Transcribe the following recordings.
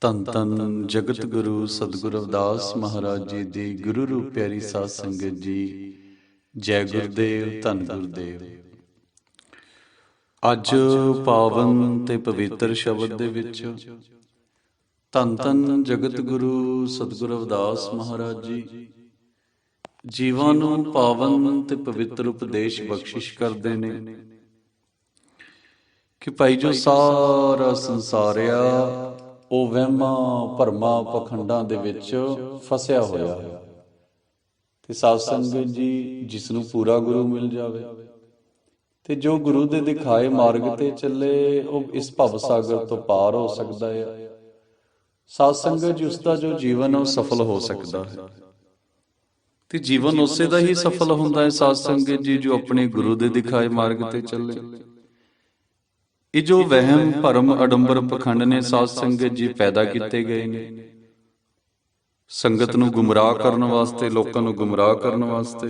ਤਨ ਤਨ ਜਗਤ ਗੁਰੂ ਸਤਿਗੁਰੂ ਰਵਿਦਾਸ ਮਹਾਰਾਜ ਜੀ ਦੀ ਗੁਰੂ ਰੂਪ ਪਿਆਰੀ ਸਾਧ ਸੰਗਤ ਜੀ। ਜੈ। ਗੁਰਦੇਵ ਧੰਨ ਗੁਰਦੇਵ। ਅੱਜ ਪਾਵਨ ਤੇ ਪਵਿੱਤਰ ਸ਼ਬਦ ਦੇ ਵਿੱਚ ਤਨ ਤਨ ਜਗਤ ਗੁਰੂ ਸਤਿਗੁਰੂ ਰਵਿਦਾਸ ਮਹਾਰਾਜ ਜੀ। ਜੀਵਾਂ ਨੂੰ ਪਾਵਨ ਤੇ ਪਵਿੱਤਰ ਉਪਦੇਸ਼ ਬਖਸ਼ਿਸ਼ ਕਰਦੇ ਨੇ। ਕਿ ਭਾਈ ਜੋ ਸਾਰਾ ਸੰਸਾਰ ਆ ਉਹ ਵਹਿਮਾਂ ਭਰਮਾਂ ਪਖੰਡਾਂ ਦੇ ਵਿੱਚ ਫਸਿਆ ਹੋਇਆ ਹੈ। ਤੇ ਸਾਧ ਸੰਗਤ ਜੀ ਜਿਸ ਨੂੰ ਪੂਰਾ ਗੁਰੂ ਮਿਲ ਜਾਵੇ। ਤੇ ਜੋ ਗੁਰੂ ਦੇ ਦਿਖਾਏ ਮਾਰਗ ਤੇ ਚੱਲੇ, ਉਹ ਇਸ ਭਵ ਸਾਗਰ ਤੋਂ ਪਾਰ ਹੋ ਸਕਦਾ ਹੈ। ਸਾਧ ਸੰਗਤ ਜੀ ਉਸ ਦਾ ਜੋ ਜੀਵਨ ਉਹ ਸਫਲ ਹੋ ਸਕਦਾ ਹੈ। ਤੇ ਜੀਵਨ ਉਸੇ ਦਾ ਹੀ ਸਫਲ ਹੁੰਦਾ ਹੈ, ਸਾਧ ਸੰਗਤ ਜੀ, ਜੋ ਆਪਣੇ ਗੁਰੂ ਦੇ ਦਿਖਾਏ ਮਾਰਗ ਤੇ ਚੱਲੇ। ਇਹ ਜੋ ਵਹਿਮ ਭਰਮ ਅਡੰਬਰ ਪਖੰਡ ਨੇ ਸਾਧ ਸੰਗਤ ਜੀ ਪੈਦਾ ਕੀਤੇ ਗਏ ਨੇ। ਸੰਗਤ ਨੂੰ ਗੁੰਮਰਾਹ ਕਰਨ ਵਾਸਤੇ, ਲੋਕਾਂ ਨੂੰ ਗੁੰਮਰਾਹ ਕਰਨ ਵਾਸਤੇ।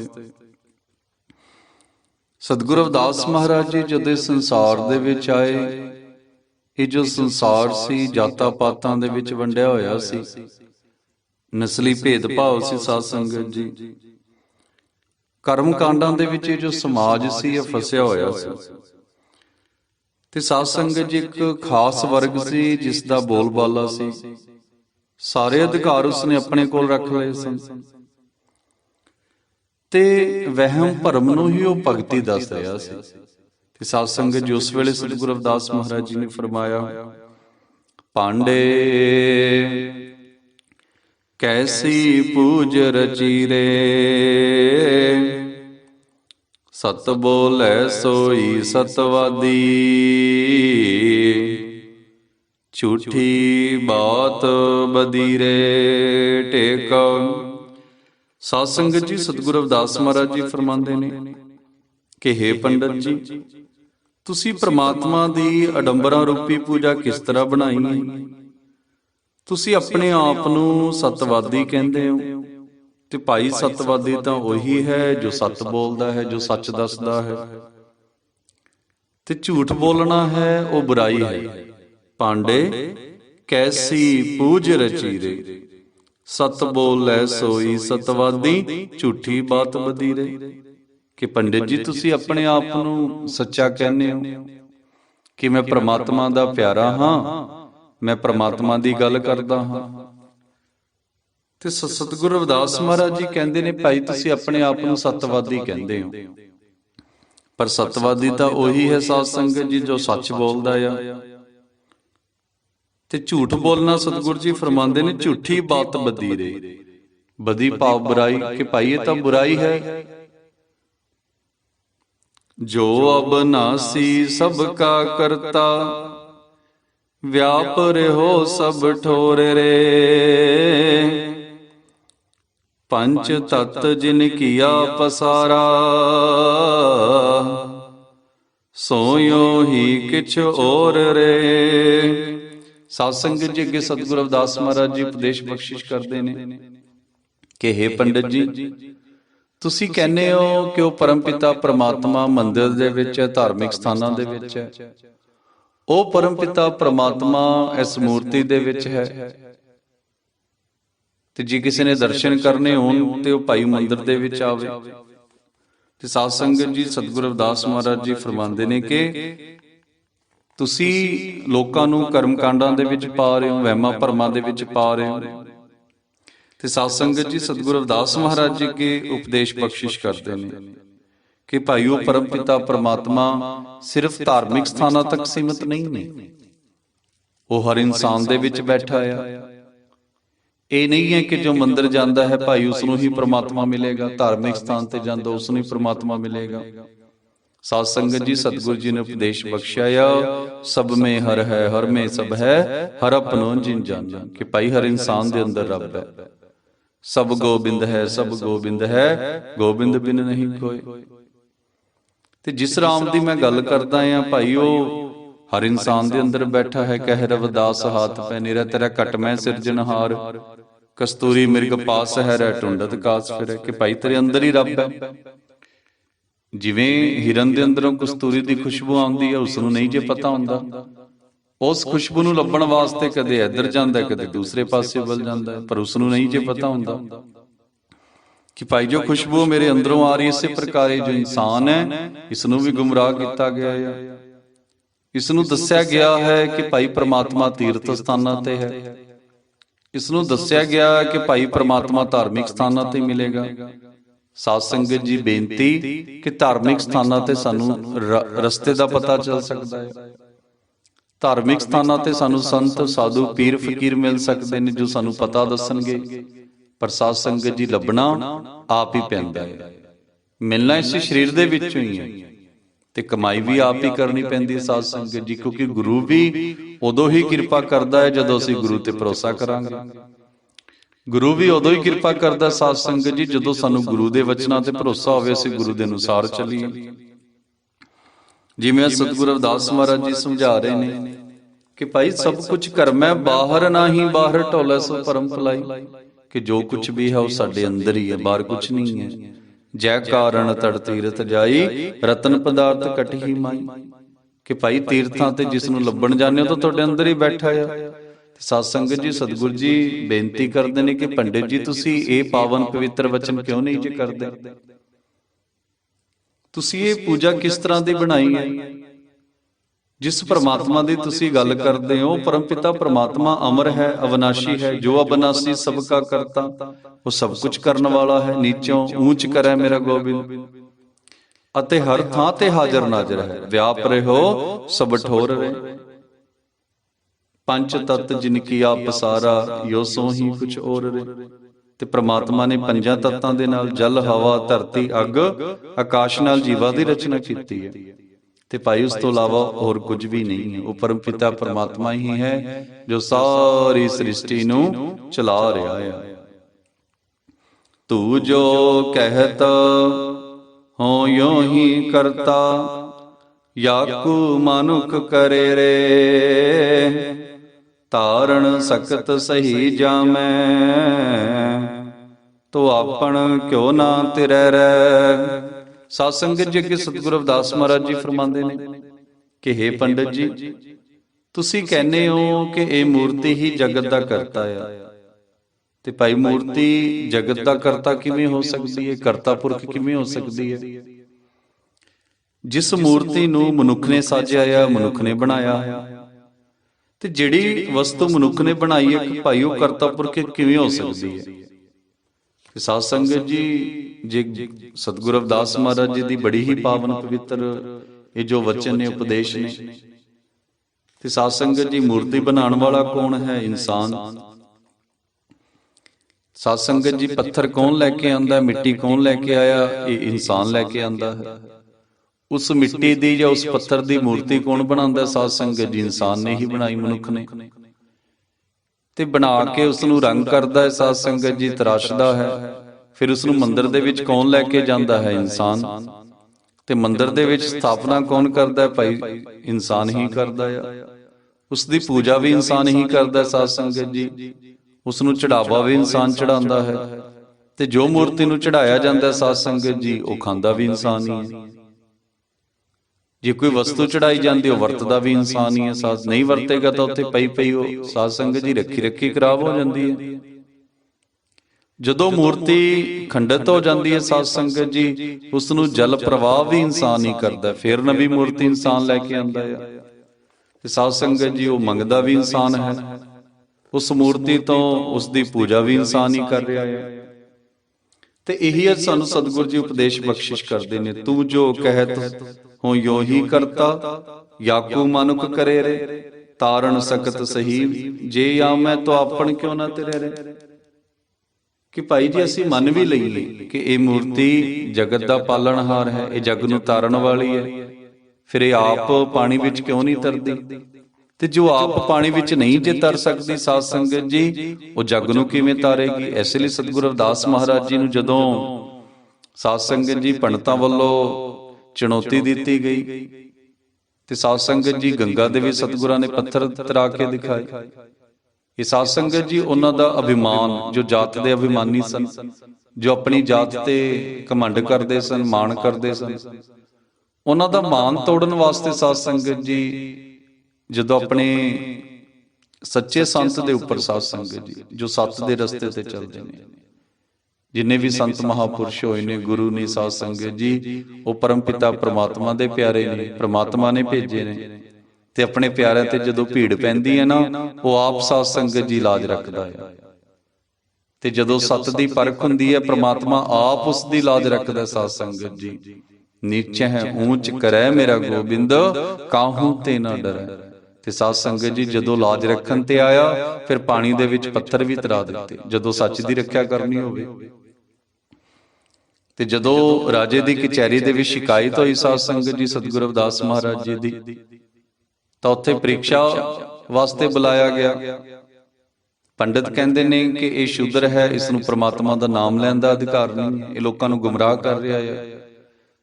ਸਤਿਗੁਰੂ ਅਵਦਾਸ ਮਹਾਰਾਜ ਜੀ ਜਦੋਂ ਸੰਸਾਰ ਦੇ ਵਿੱਚ ਆਏ, ਇਹ ਜੋ ਸੰਸਾਰ ਸੀ ਜਾਤਾਂ ਪਾਤਾਂ ਦੇ ਵਿੱਚ ਵੰਡਿਆ ਹੋਇਆ ਸੀ, ਨਸਲੀ ਭੇਦਭਾਵ ਸੀ ਸਾਧ ਸੰਗਤ ਜੀ। ਕਰਮ ਕਾਂਡਾਂ ਦੇ ਵਿੱਚ ਇਹ ਜੋ ਸਮਾਜ ਸੀ, ਇਹ ਫਸਿਆ ਹੋਇਆ ਸੀ। ਤੇ ਸਾਧ ਸੰਗਤ ਜੀ ਇੱਕ ਖਾਸ ਵਰਗ ਸੀ, ਜਿਸ ਦਾ ਬੋਲਬਾਲਾ ਸੀ। ਸਾਰੇ ਅਧਿਕਾਰ ਉਸਨੇ ਆਪਣੇ ਕੋਲ ਰੱਖ ਲਏ ਸਨ। ਤੇ ਵਹਿਮ ਭਰਮ ਨੂੰ ਹੀ ਉਹ ਭਗਤੀ ਦੱਸ ਰਿਹਾ ਸੀ। ਤੇ ਸਾਧ ਸੰਗਤ ਜੀ ਉਸ ਵੇਲੇ ਸ੍ਰੀ ਗੁਰੂ ਅਰਦਾਸ ਮਹਾਰਾਜ ਜੀ ਨੇ ਫਰਮਾਇਆ, ਪਾਂਡੇ, ਕੈਸੀ ਪੂਜ ਰਚੀਰੇ ਸਤ ਬੋਲੇ ਸੋਈ ਸਤਵਾਦੀ। ਝੂਠੀ ਬਾਤ ਬਦੀਰੇ ਟੇਕ ਸਾਧ ਸੰਗਤ ਜੀ, ਸਤਿਗੁਰੂ ਅਵਦਾਸ ਮਹਾਰਾਜ ਜੀ ਫਰਮਾਉਂਦੇ ਨੇ ਕਿ हे ਪੰਡਤ ਜੀ, ਤੁਸੀਂ ਪ੍ਰਮਾਤਮਾ ਦੀ ਅਡੰਬਰਾਂ ਰੂਪੀ ਪੂਜਾ ਕਿਸ ਤਰ੍ਹਾਂ ਬਣਾਈ ਹੈ? ਤੁਸੀਂ ਆਪਣੇ ਆਪ ਨੂੰ ਸਤਵਾਦੀ ਕਹਿੰਦੇ ਹੋ। ਤੇ ਭਾਈ ਸਤਵਾਦੀ ਤਾਂ ਉਹੀ ਹੈ ਜੋ ਸੱਚ ਬੋਲਦਾ ਹੈ ਜੋ ਸੱਚ ਦੱਸਦਾ ਹੈ। ਤੇ ਝੂਠ ਬੋਲਣਾ ਹੈ ਉਹ ਬੁਰਾਈ ਹੈ। ਪਾਂਡੇ ਕੈਸੀ ਪੂਜ ਰਚੀਰੇ। ਸਤ ਬੋਲੇ ਸੋਈ ਸਤਵਾਦੀ ਝੂਠੀ ਬਾਤ ਬਦੀਰੇ। ਕਿ ਪੰਡਿਤ ਜੀ ਤੁਸੀਂ ਆਪਣੇ ਆਪ ਨੂੰ ਸੱਚਾ ਕਹਿੰਦੇ ਹੋ। ਕਿ ਮੈਂ ਪ੍ਰਮਾਤਮਾ ਦਾ ਪਿਆਰਾ ਹਾਂ। ਮੈਂ ਪ੍ਰਮਾਤਮਾ ਦੀ ਗੱਲ ਕਰਦਾ ਹਾਂ। ਤੇ ਸਤਿਗੁਰੂ ਰਵਿਦਾਸ ਮਹਾਰਾਜ ਜੀ ਕਹਿੰਦੇ ਨੇ ਭਾਈ ਤੁਸੀਂ ਆਪਣੇ ਆਪ ਨੂੰ ਸਤਵਾਦੀ ਕਹਿੰਦੇ ਹੋ। ਪਰ ਸਤਵਾਦੀ ਤਾਂ ਉਹੀ ਹੈ ਸਾਧ ਸੰਗਤ ਜੀ ਜੋ ਸੱਚ ਬੋਲਦਾ ਆ। ਤੇ ਝੂਠ ਬੋਲਣਾ ਸਤਿਗੁਰੂ ਜੀ ਫਰਮਾਉਂਦੇ ਨੇ ਝੂਠੀ ਬਾਤ ਬਦੀਰੇ ਬਦੀ ਭਾਵ ਬੁਰਾਈ ਕਿ ਭਾਈ ਇਹ ਤਾਂ ਬੁਰਾਈ ਹੈ। ਜੋ ਅਬਨਾਸੀ ਸਭ ਕਾ ਕਰਤਾ। ਵਿਆਪ ਰਹੋ ਸਭ ਠੋਰ ਰੇ। ਪੰਜ ਤਤ ਜਿਨ ਕੀਆ ਪਸਾਰਾ। ਸੋਇਓ ਹੀ ਕਿਛ ਔਰ ਰੇ। ਸਾਧ ਸੰਗਤ ਜੀ ਅੱਗੇ ਸਤਿਗੁਰੂ ਰਵਿਦਾਸ ਮਹਾਰਾਜ ਜੀ ਉਪਦੇਸ਼ ਬਖਸ਼ਿਸ਼ ਕਰਦੇ ਨੇ। ਕਿ हे ਪੰਡਤ ਜੀ ਤੁਸੀਂ ਕਹਿੰਦੇ ਹੋ ਕਿ ਉਹ ਪਰਮਪਿਤਾ ਪ੍ਰਮਾਤਮਾ ਮੰਦਿਰ ਦੇ ਵਿੱਚ ਹੈ ਧਾਰਮਿਕ ਸਥਾਨਾਂ ਦੇ ਵਿੱਚ ਹੈ। ਉਹ ਪਰਮਪਿਤਾ ਪ੍ਰਮਾਤਮਾ ਇਸ ਮੂਰਤੀ ਦੇ ਵਿੱਚ ਹੈ। ਤੇ ਜੇ ਕਿਸੇ ਨੇ ਦਰਸ਼ਨ ਕਰਨੇ ਹੋਣ ਤੇ ਉਹ ਭਾਈ ਮੰਦਿਰ ਦੇ ਵਿੱਚ ਆਵੇ। ਤੇ ਸਾਧ ਸੰਗਤ ਜੀ, ਸਤਿਗੁਰ ਅਵਦਾਸ ਮਹਾਰਾਜ ਜੀ ਫਰਮਾਉਂਦੇ ਨੇ ਕਿ ਤੁਸੀਂ ਲੋਕਾਂ ਨੂੰ ਕਰਮ ਕਾਂਡਾਂ ਦੇ ਵਿੱਚ ਪਾ ਰਹੇ ਹੋ, ਵਹਿਮਾਂ ਭਰਮਾਂ ਦੇ ਵਿੱਚ ਪਾ ਰਹੇ ਹੋ। ਤੇ ਸਾਧ ਸੰਗਤ ਜੀ, ਸਤਿਗੁਰ ਅਵਦਾਸ ਮਹਾਰਾਜ ਜੀ ਕੇ ਉਪਦੇਸ਼ ਬਖਸ਼ਿਸ਼ ਕਰਦੇ ਨੇ ਕਿ ਭਾਈਓ ਪਰਮਪਿਤਾ ਪਰਮਾਤਮਾ ਸਿਰਫ ਧਾਰਮਿਕ ਸਥਾਨਾਂ ਤੱਕ ਸੀਮਿਤ ਨਹੀਂ ਨੇ। ਉਹ ਹਰ ਇਨਸਾਨ ਦੇ ਵਿੱਚ ਬੈਠਾ ਆ। ਇਹ ਨਹੀਂ ਹੈ ਕਿ ਜੋ ਮੰਦਿਰ ਜਾਂਦਾ ਹੈ ਭਾਈ ਉਸ ਨੂੰ ਹੀ ਪ੍ਰਮਾਤਮਾ ਮਿਲੇਗਾ ਧਾਰਮਿਕ ਸਥਾਨ ਤੇ ਜਾਂਦਾ ਉਸ ਨੂੰ ਹੀ ਪ੍ਰਮਾਤਮਾ ਮਿਲੇਗਾ। ਸਾਧ ਸੰਗਤ ਜੀ ਸਤਿਗੁਰੂ ਜੀ ਨੇ ਉਪਦੇਸ਼ ਬਖਸ਼ਿਆ ਸਭ ਮੇ ਹਰ ਹੈ ਹਰ ਮੇ ਸਭ ਹੈ ਹਰ ਆਪਣੋ ਜਿਨ ਜਾਣਾ ਕਿ ਭਾਈ ਹਰ ਇਨਸਾਨ ਦੇ ਅੰਦਰ ਰੱਬ ਹੈ। ਸਭ ਗੋਬਿੰਦ ਹੈ ਸਭ ਗੋਬਿੰਦ ਹੈ ਗੋਬਿੰਦ ਬਿਨ ਨਹੀਂ ਕੋਈ। ਤੇ ਜਿਸ ਰਾਮ ਦੀ ਮੈਂ ਗੱਲ ਕਰਦਾ ਆ ਭਾਈ ਉਹ ਹਰ ਇਨਸਾਨ ਦੇ ਅੰਦਰ ਬੈਠਾ ਹੈ, ਕਹਿ ਰਵਦਾਸ ਹਾਥ ਪੈ ਨਿਰਾ ਤੇਰਾ ਕਟ ਮੈਂ ਸਿਰਜਣਹਾਰ ਕਸਤੂਰੀ ਮਿਰਗ ਪਾਸ ਹੈ, ਰਹਿ ਟੁੰਡਤ ਕਾਸ ਫਿਰੇ, ਕਿ ਭਾਈ ਤੇਰੇ ਅੰਦਰ ਹੀ ਰੱਬ ਹੈ। ਜਿਵੇਂ ਹਿਰਨ ਦੇ ਅੰਦਰੋਂ ਕਸਤੂਰੀ ਦੀ ਖੁਸ਼ਬੂ ਆਉਂਦੀ ਹੈ ਉਸ ਨੂੰ ਨਹੀਂ ਜੇ ਪਤਾ ਹੁੰਦਾ। ਉਸ ਖੁਸ਼ਬੂ ਨੂੰ ਲੱਭਣ ਵਾਸਤੇ ਕਦੇ ਇੱਧਰ ਜਾਂਦਾ ਕਦੇ ਦੂਸਰੇ ਪਾਸੇ ਵੱਲ ਜਾਂਦਾ ਪਰ ਉਸ ਨੂੰ ਨਹੀਂ ਜੇ ਪਤਾ ਹੁੰਦਾ। ਕਿ ਭਾਈ ਜੋ ਖੁਸ਼ਬੂ ਮੇਰੇ ਅੰਦਰੋਂ ਆ ਰਹੀ ਇਸੇ ਪ੍ਰਕਾਰ ਜੋ ਇਨਸਾਨ ਹੈ ਇਸ ਨੂੰ ਵੀ ਗੁੰਮਰਾਹ ਕੀਤਾ ਗਿਆ ਹੈ। ਇਸ ਨੂੰ ਦੱਸਿਆ ਗਿਆ ਹੈ ਕਿ ਭਾਈ ਪ੍ਰਮਾਤਮਾ ਤੀਰਥ ਸਥਾਨਾਂ ਤੇ ਹੈ। ਇਸ ਨੂੰ ਦੱਸਿਆ ਗਿਆ ਹੈ ਕਿ ਭਾਈ ਪ੍ਰਮਾਤਮਾ ਧਾਰਮਿਕ ਸਥਾਨਾਂ ਤੇ ਮਿਲੇਗਾ। ਸਾਧ ਸੰਗਤ ਜੀ ਬੇਨਤੀ ਕਿ ਧਾਰਮਿਕ ਸਥਾਨਾਂ ਤੇ ਸਾਨੂੰ ਰਸਤੇ ਦਾ ਪਤਾ ਚੱਲ ਸਕਦਾ ਹੈ। ਧਾਰਮਿਕ ਸਥਾਨਾਂ ਤੇ ਸਾਨੂੰ ਸੰਤ ਸਾਧੂ ਪੀਰ ਫਕੀਰ ਮਿਲ ਸਕਦੇ ਨੇ ਜੋ ਸਾਨੂੰ ਪਤਾ ਦੱਸਣਗੇ। ਪਰ ਸਾਧ ਸੰਗਤ ਜੀ ਲੱਭਣਾ ਆਪ ਹੀ ਪੈਂਦਾ ਹੈ। ਮਿਲਣਾ ਇਸ ਸਰੀਰ ਦੇ ਵਿੱਚੋਂ ਹੀ ਹੈ। ਤੇ ਕਮਾਈ ਵੀ ਆਪ ਹੀ ਕਰਨੀ ਪੈਂਦੀ ਹੈ ਸਾਧ ਸੰਗਤ ਜੀ, ਕਿਉਂਕਿ ਗੁਰੂ ਵੀ ਉਦੋਂ ਹੀ ਕਿਰਪਾ ਕਰਦਾ ਹੈ ਜਦੋਂ ਅਸੀਂ ਗੁਰੂ ਤੇ ਭਰੋਸਾ ਕਰਾਂਗੇ। ਗੁਰੂ ਵੀ ਉਦੋਂ ਹੀ ਕਿਰਪਾ ਕਰਦਾ ਸਾਧ ਸੰਗਤ ਜੀ, ਜਦੋਂ ਸਾਨੂੰ ਗੁਰੂ ਦੇ ਵਚਨਾਂ ਤੇ ਭਰੋਸਾ ਹੋਵੇ, ਅਸੀਂ ਗੁਰੂ ਦੇ ਅਨੁਸਾਰ ਚੱਲੀਏ। ਜਿਵੇਂ ਸਤਿਗੁਰੂ ਅਰਦਾਸ ਮਹਾਰਾਜ ਜੀ ਸਮਝਾ ਰਹੇ ਨੇ ਕਿ ਭਾਈ ਸਭ ਕੁਝ ਕਰਮ ਹੈ, ਬਾਹਰ ਨਹੀਂ ਬਾਹਰ ਢੋਲੇ ਸੋ ਪਰਮ ਭਲਾਈ। ਕਿ ਜੋ ਕੁਝ ਵੀ ਹੈ ਉਹ ਸਾਡੇ ਅੰਦਰ ਹੀ ਹੈ, ਬਾਹਰ ਕੁਝ ਨਹੀਂ ਹੈ। ਜੈ ਕਾਰਣ ਤੜ ਤੀਰਥ ਜਾਈ, ਰਤਨ ਪਦਾਰਥ ਕਟਹੀ ਮਾਈ। ਕਿ ਭਾਈ ਤੀਰਥਾਂ ਤੇ ਜਿਸ ਨੂੰ ਲੱਭਣ ਜਾਂਦੇ ਹੋ ਤਾਂ ਤੁਹਾਡੇ ਅੰਦਰ ਹੀ ਬੈਠਾ ਆ। ਤੇ ਸੰਗਤ ਜੀ, ਸਤਿਗੁਰੂ ਜੀ, ਬੇਨਤੀ ਕਰਦੇ ਨੇ ਕਿ ਪੰਡਿਤ ਜੀ, ਤੁਸੀਂ ਇਹ ਪਾਵਨ ਪਵਿੱਤਰ ਵਚਨ ਕਿਉਂ ਨਹੀਂ ਜੇ ਕਰਦੇ? ਤੁਸੀਂ ਇਹ ਪੂਜਾ ਕਿਸ ਤਰ੍ਹਾਂ ਦੀ ਬਣਾਈ ਹੈ? ਜਿਸ ਪਰਮਾਤਮਾ ਦੀ ਤੁਸੀਂ ਗੱਲ ਕਰਦੇ ਹੋ ਪਰਮਪਿਤਾ ਪ੍ਰਮਾਤਮਾ ਅਮਰ ਹੈ, ਅਵਨਾਸ਼ੀ ਹੈ, ਜੋ ਅਬਨਾਸੀ ਸਭ ਕਾ ਕਰਤਾ, ਉਹ ਸਭ ਕੁਝ ਕਰਨ ਵਾਲਾ ਹੈ, ਨੀਚੋਂ ਊਂਚ ਕਰੈ ਮੇਰਾ ਗੋਬਿੰਦ। ਅਤੇ ਹਰ ਥਾਂ ਤੇ ਹਾਜ਼ਰ ਨਾਜ਼ਰ ਹੈ, ਵਿਆਪ ਰਹੋ, ਸਭ ਠੋਰ ਰਹੇ। ਪੰਜ ਤਤ ਜਿਨ ਕੀ ਆਪ ਸਾਰਾ ਯੋ ਸੋ ਹੀ ਕੁਛ ਔਰ ਰੇ ਤੇ ਪ੍ਰਮਾਤਮਾ ਨੇ ਪੰਜਾਂ ਤੱਤਾਂ ਦੇ ਨਾਲ ਜਲ, ਹਵਾ, ਧਰਤੀ, ਅੱਗ, ਆਕਾਸ਼ ਨਾਲ ਜੀਵਾ ਦੀ ਰਚਨਾ ਕੀਤੀ ਹੈ। ਤੇ ਭਾਈ ਉਸ ਤੋਂ ਇਲਾਵਾ ਹੋਰ ਕੁਝ ਵੀ ਨਹੀਂ ਹੈ। ਉਹ ਪਰਮ ਪਿਤਾ ਪਰਮਾਤਮਾ ਹੀ ਹੈ, ਜੋ ਸਾਰੀ ਸ੍ਰਿਸ਼ਟੀ ਨੂੰ ਚਲਾ ਰਿਹਾ ਹੈ। ਤੂੰ ਜੋ ਕਹਿਤ, ਹੋ ਯੋ ਹੀ ਕਰਤਾ, ਯਾਕੂ ਮਨੁਖ ਕਰੇ ਰੇ। ਤਾਰਣ ਸਕਤ ਸਹੀ ਜਾਮੈ, ਤੋ ਆਪਣ ਕਿਉ ਨਾ ਤਿਰੈ ਰਹਿ ਸਾਧ ਸੰਗਤ ਜੀ ਕਿ ਸਤਿਗੁਰੂ ਰਵਿਦਾਸ ਮਹਾਰਾਜ ਜੀ ਫਰਮਾਉਂਦੇ ਨੇ ਕਿ हे ਪੰਡਤ ਜੀ, ਤੁਸੀਂ ਕਹਿੰਦੇ ਹੋ ਕਿ ਇਹ ਮੂਰਤੀ ਹੀ ਜਗਤ ਦਾ ਕਰਤਾ ਆ। ਤੇ ਭਾਈ ਮੂਰਤੀ ਜਗਤ ਦਾ ਕਰਤਾ ਕਿਵੇਂ ਹੋ ਸਕਦੀ ਹੈ? ਕਰਤਾ ਪੁਰਖ ਕਿਵੇਂ ਹੋ ਸਕਦੀ ਹੈ? ਜਿਸ ਮੂਰਤੀ ਨੂੰ ਮਨੁੱਖ ਨੇ ਸਾਜਿਆ ਆ, ਮਨੁੱਖ ਨੇ ਬਣਾਇਆ। ਤੇ ਜਿਹੜੀ ਵਸਤੂ ਮਨੁੱਖ ਨੇ ਬਣਾਈ ਹੈ ਭਾਈ ਉਹ ਕਰਤਾ ਪੁਰਖ ਕਿਵੇਂ ਹੋ ਸਕਦੀ ਹੈ? ਕਿ ਸਾਧ ਸੰਗਤ ਜੀ, ਜੇ ਸਤਿਗੁਰੂ ਰਵਿਦਾਸ ਮਹਾਰਾਜ ਜੀ ਦੀ ਬੜੀ ਹੀ ਪਾਵਨ ਪਵਿੱਤਰ ਇਹ ਜੋ ਵਚਨ ਨੇ, ਉਪਦੇਸ਼ ਨੇ, ਤੇ ਸਾਧ ਸੰਗਤ ਜੀ ਮੂਰਤੀ ਬਣਾਉਣ ਵਾਲਾ ਕੌਣ ਹੈ? ਇਨਸਾਨ। ਸਾਧ ਸੰਗਤ ਜੀ ਪੱਥਰ ਕੌਣ ਲੈ ਕੇ ਆਂਦਾ ਮਿੱਟੀ ਕੌਣ ਲੈ ਕੇ ਆਇਆ? ਇਹ ਇਨਸਾਨ ਲੈ ਕੇ ਆਂਦਾ ਹੈ। ਉਸ ਮਿੱਟੀ ਦੀ ਜਾਂ ਉਸ ਪੱਥਰ ਦੀ ਮੂਰਤੀ ਕੌਣ ਬਣਾਉਂਦਾ ਸਾਧ ਸੰਗਤ ਜੀ ਇਨਸਾਨ ਨੇ ਹੀ ਬਣਾਈ ਮਨੁੱਖ ਨੇ। ਤੇ ਬਣਾ ਕੇ ਉਸ ਨੂੰ ਰੰਗ ਕਰਦਾ ਹੈ ਸਾਧ ਸੰਗਤ ਜੀ ਤਰਾਸ਼ਦਾ ਹੈ। ਫਿਰ ਉਸ ਨੂੰ ਮੰਦਿਰ ਦੇ ਵਿੱਚ ਕੌਣ ਲੈ ਕੇ ਜਾਂਦਾ ਹੈ? ਇਨਸਾਨ। ਤੇ ਮੰਦਿਰ ਦੇ ਵਿੱਚ ਸਥਾਪਨਾ ਕੌਣ ਕਰਦਾ ਹੈ? ਭਾਈ ਇਨਸਾਨ ਹੀ ਕਰਦਾ ਹੈ। ਉਸ ਦੀ ਪੂਜਾ ਵੀ ਇਨਸਾਨ ਹੀ ਕਰਦਾ ਹੈ ਸਾਧ ਸੰਗਤ ਜੀ। ਉਸ ਨੂੰ ਚੜਾਵਾ ਵੀ ਇਨਸਾਨ ਚੜਾਉਂਦਾ ਹੈ। ਤੇ ਜੋ ਮੂਰਤੀ ਨੂੰ ਚੜਾਇਆ ਜਾਂਦਾ ਹੈ ਸਾਧ ਸੰਗਤ ਜੀ ਉਹ ਖਾਂਦਾ ਵੀ ਇਨਸਾਨ ਹੀ ਹੈ। ਜੇ ਕੋਈ ਵਸਤੂ ਚੜਾਈ ਜਾਂਦੀ ਉਹ ਵਰਤਦਾ ਵੀ ਇਨਸਾਨ ਹੀ ਹੈ ਸਾਧ ਨਹੀਂ ਵਰਤੇਗਾ ਤਾਂ ਉੱਥੇ ਪਈ ਪਈ ਉਹ ਸਾਧ ਸੰਗਤ ਜੀ ਰੱਖੀ ਰੱਖੀ ਖਰਾਬ ਹੋ ਜਾਂਦੀ ਹੈ। ਜਦੋਂ ਮੂਰਤੀ ਖੰਡਿਤ ਹੋ ਜਾਂਦੀ ਹੈ ਸਾਧ ਸੰਗਤ ਜੀ ਉਸ ਨੂੰ ਜਲ ਪ੍ਰਵਾਹ ਵੀ ਇਨਸਾਨ ਹੀ ਕਰਦਾ। ਫਿਰ ਨਵੀਂ ਮੂਰਤੀ ਇਨਸਾਨ ਲੈ ਕੇ ਆਂਦਾ ਹੈ। ਤੇ ਸਾਧ ਸੰਗਤ ਜੀ ਉਹ ਮੰਗਦਾ ਵੀ ਇਨਸਾਨ ਹੈ। ਉਸ ਮੂਰਤੀ ਤੋਂ ਉਸ ਦੀ ਪੂਜਾ ਵੀ ਇਨਸਾਨ ਹੀ। ਕਰ ਰਿਹਾ ਹੈ। ਤੇ ਇਹੀ ਸਾਨੂੰ ਸਤਿਗੁਰੂ ਜੀ ਉਪਦੇਸ਼ ਬਖਸ਼ਿਸ਼ ਕਰਦੇ ਨੇ। ਤੂੰ ਜੋ ਕਹਿਤ ਹੋ ਯੋ ਹੀ ਕਰਤਾ ਯਾਕੂ ਮਨੁਖ ਕਰੇ ਰੇ, ਤਾਰਨ ਸਕਤ ਸਹੀ ਜੇ ਆ ਮੈਂ ਤੋ ਆਪਣ ਕਿਉਂ ਨਾ ਤੇਰੇ ਰੇ। ਕਿ ਭਾਈ ਜੀ, ਅਸੀਂ ਮੰਨ ਵੀ ਲਈ ਕਿ ਇਹ ਮੂਰਤੀ ਜਗਤ ਦਾ ਪਾਲਣਹਾਰ ਹੈ, ਇਹ ਜਗ ਨੂੰ ਤਾਰਨ ਵਾਲੀ ਹੈ। ਫਿਰ ਇਹ ਆਪ ਪਾਣੀ ਵਿੱਚ ਕਿਉਂ ਨਹੀਂ ਤਰਦੀ? ਤੇ ਜੋ ਆਪ ਪਾਣੀ ਵਿੱਚ ਨਹੀਂ ਜੇ ਤਰ ਸਕਦੀ ਸਾਧ ਸੰਗਤ ਜੀ, ਉਹ ਜੱਗ ਨੂੰ ਕਿਵੇਂ ਤਾਰੇਗੀ? ਐਸੇ ਲਈ ਸਤਿਗੁਰੂ ਅਰਦਾਸ ਮਹਾਰਾਜ ਜੀ ਨੂੰ ਜਦੋਂ ਸਾਧ ਸੰਗਤ ਜੀ ਪੰਡਤਾਂ ਵੱਲੋਂ ਚੁਣੌਤੀ ਦਿੱਤੀ ਗਈ ਤੇ ਸਾਧ ਸੰਗਤ ਜੀ ਗੰਗਾ ਦੇ ਵਿੱਚ ਸਤਿਗੁਰਾਂ ਨੇ ਪੱਥਰ ਤਰਾ ਕੇ ਦਿਖਾਏ। ਇਹ ਸਾਧ ਸੰਗਤ ਜੀ ਉਹਨਾਂ ਦਾ ਅਭਿਮਾਨ, ਜੋ ਜਾਤ ਦੇ ਅਭਿਮਾਨੀ ਸਨ, ਜੋ ਆਪਣੀ ਜਾਤ ਤੇ ਕਮੰਡ ਕਰਦੇ ਸਨ, ਮਾਣ ਕਰਦੇ ਸਨ। ਉਹਨਾਂ ਦਾ ਮਾਣ ਤੋੜਨ ਵਾਸਤੇ ਸਾਧ ਸੰਗਤ ਜੀ ਜਦੋਂ ਆਪਣੇ ਸੱਚੇ ਸੰਤ ਦੇ ਉੱਪਰ ਸਾਧ ਸੰਗਤ ਜੀ ਜੋ ਸੱਤ ਦੇ ਰਸਤੇ ਤੇ ਚੱਲਦੇ ਨੇ। ਜਿੰਨੇ ਵੀ ਸੰਤ ਮਹਾਪੁਰਸ਼ ਹੋਏ ਨੇ ਗੁਰੂ ਨੇ ਸਾਧ ਸੰਗਤ ਜੀ ਉਹ ਪਰਮ ਪਿਤਾ ਪ੍ਰਮਾਤਮਾ ਦੇ ਪਿਆਰੇ ਨੇ ਪ੍ਰਮਾਤਮਾ ਨੇ ਭੇਜੇ ਨੇ। ਤੇ ਆਪਣੇ ਪਿਆਰਿਆਂ ਤੇ ਜਦੋਂ ਭੀੜ ਪੈਂਦੀ ਹੈ ਨਾ ਉਹ ਆਪ ਸਾਧ ਸੰਗਤ ਜੀ ਲਾਜ ਰੱਖਦਾ ਹੈ। ਤੇ ਜਦੋਂ ਸਤ ਦੀ ਪਰਖ ਹੁੰਦੀ ਹੈ ਪ੍ਰਮਾਤਮਾ ਆਪ ਉਸ ਦੀ ਲਾਜ ਰੱਖਦਾ ਹੈ ਸਾਧ ਸੰਗਤ ਜੀ। ਨੀਚ ਹੈ ਊਂਚ ਕਰੈ ਮੇਰਾ ਗੋਬਿੰਦ ਕਾਹੂ ਤੇ ਨਾ ਡਰੈ ਤੇ ਸਾਧ ਸੰਗਤ ਜੀ ਜਦੋਂ ਲਾਜ ਰੱਖਣ ਤੇ ਆਇਆ, ਫਿਰ ਪਾਣੀ ਦੇ ਵਿੱਚ ਪੱਥਰ ਵੀ ਤਰਾ ਦਿੱਤੇ, ਜਦੋਂ ਸੱਚ ਦੀ ਰੱਖਿਆ ਕਰਨੀ ਹੋਵੇ। ਤੇ ਜਦੋਂ ਰਾਜੇ ਦੀ ਕਚਹਿਰੀ ਦੇ ਵਿੱਚ ਸ਼ਿਕਾਇਤ ਹੋਈ ਸਾਧ ਸੰਗਤ ਜੀ ਸਤਿਗੁਰੂ ਰਵਿਦਾਸ ਮਹਾਰਾਜ ਜੀ ਦੀ, ਤਾਂ ਉੱਥੇ ਪ੍ਰੀਖਿਆ ਵਾਸਤੇ ਬੁਲਾਇਆ ਗਿਆ। ਪੰਡਿਤ ਕਹਿੰਦੇ ਨੇ ਕਿ ਇਹ ਸ਼ੂਦਰ ਹੈ, ਇਸ ਨੂੰ ਪ੍ਰਮਾਤਮਾ ਦਾ ਨਾਮ ਲੈਣ ਦਾ ਅਧਿਕਾਰ ਨਹੀਂ ਇਹ ਲੋਕਾਂ ਨੂੰ ਗੁੰਮਰਾਹ ਕਰ ਰਿਹਾ ਹੈ।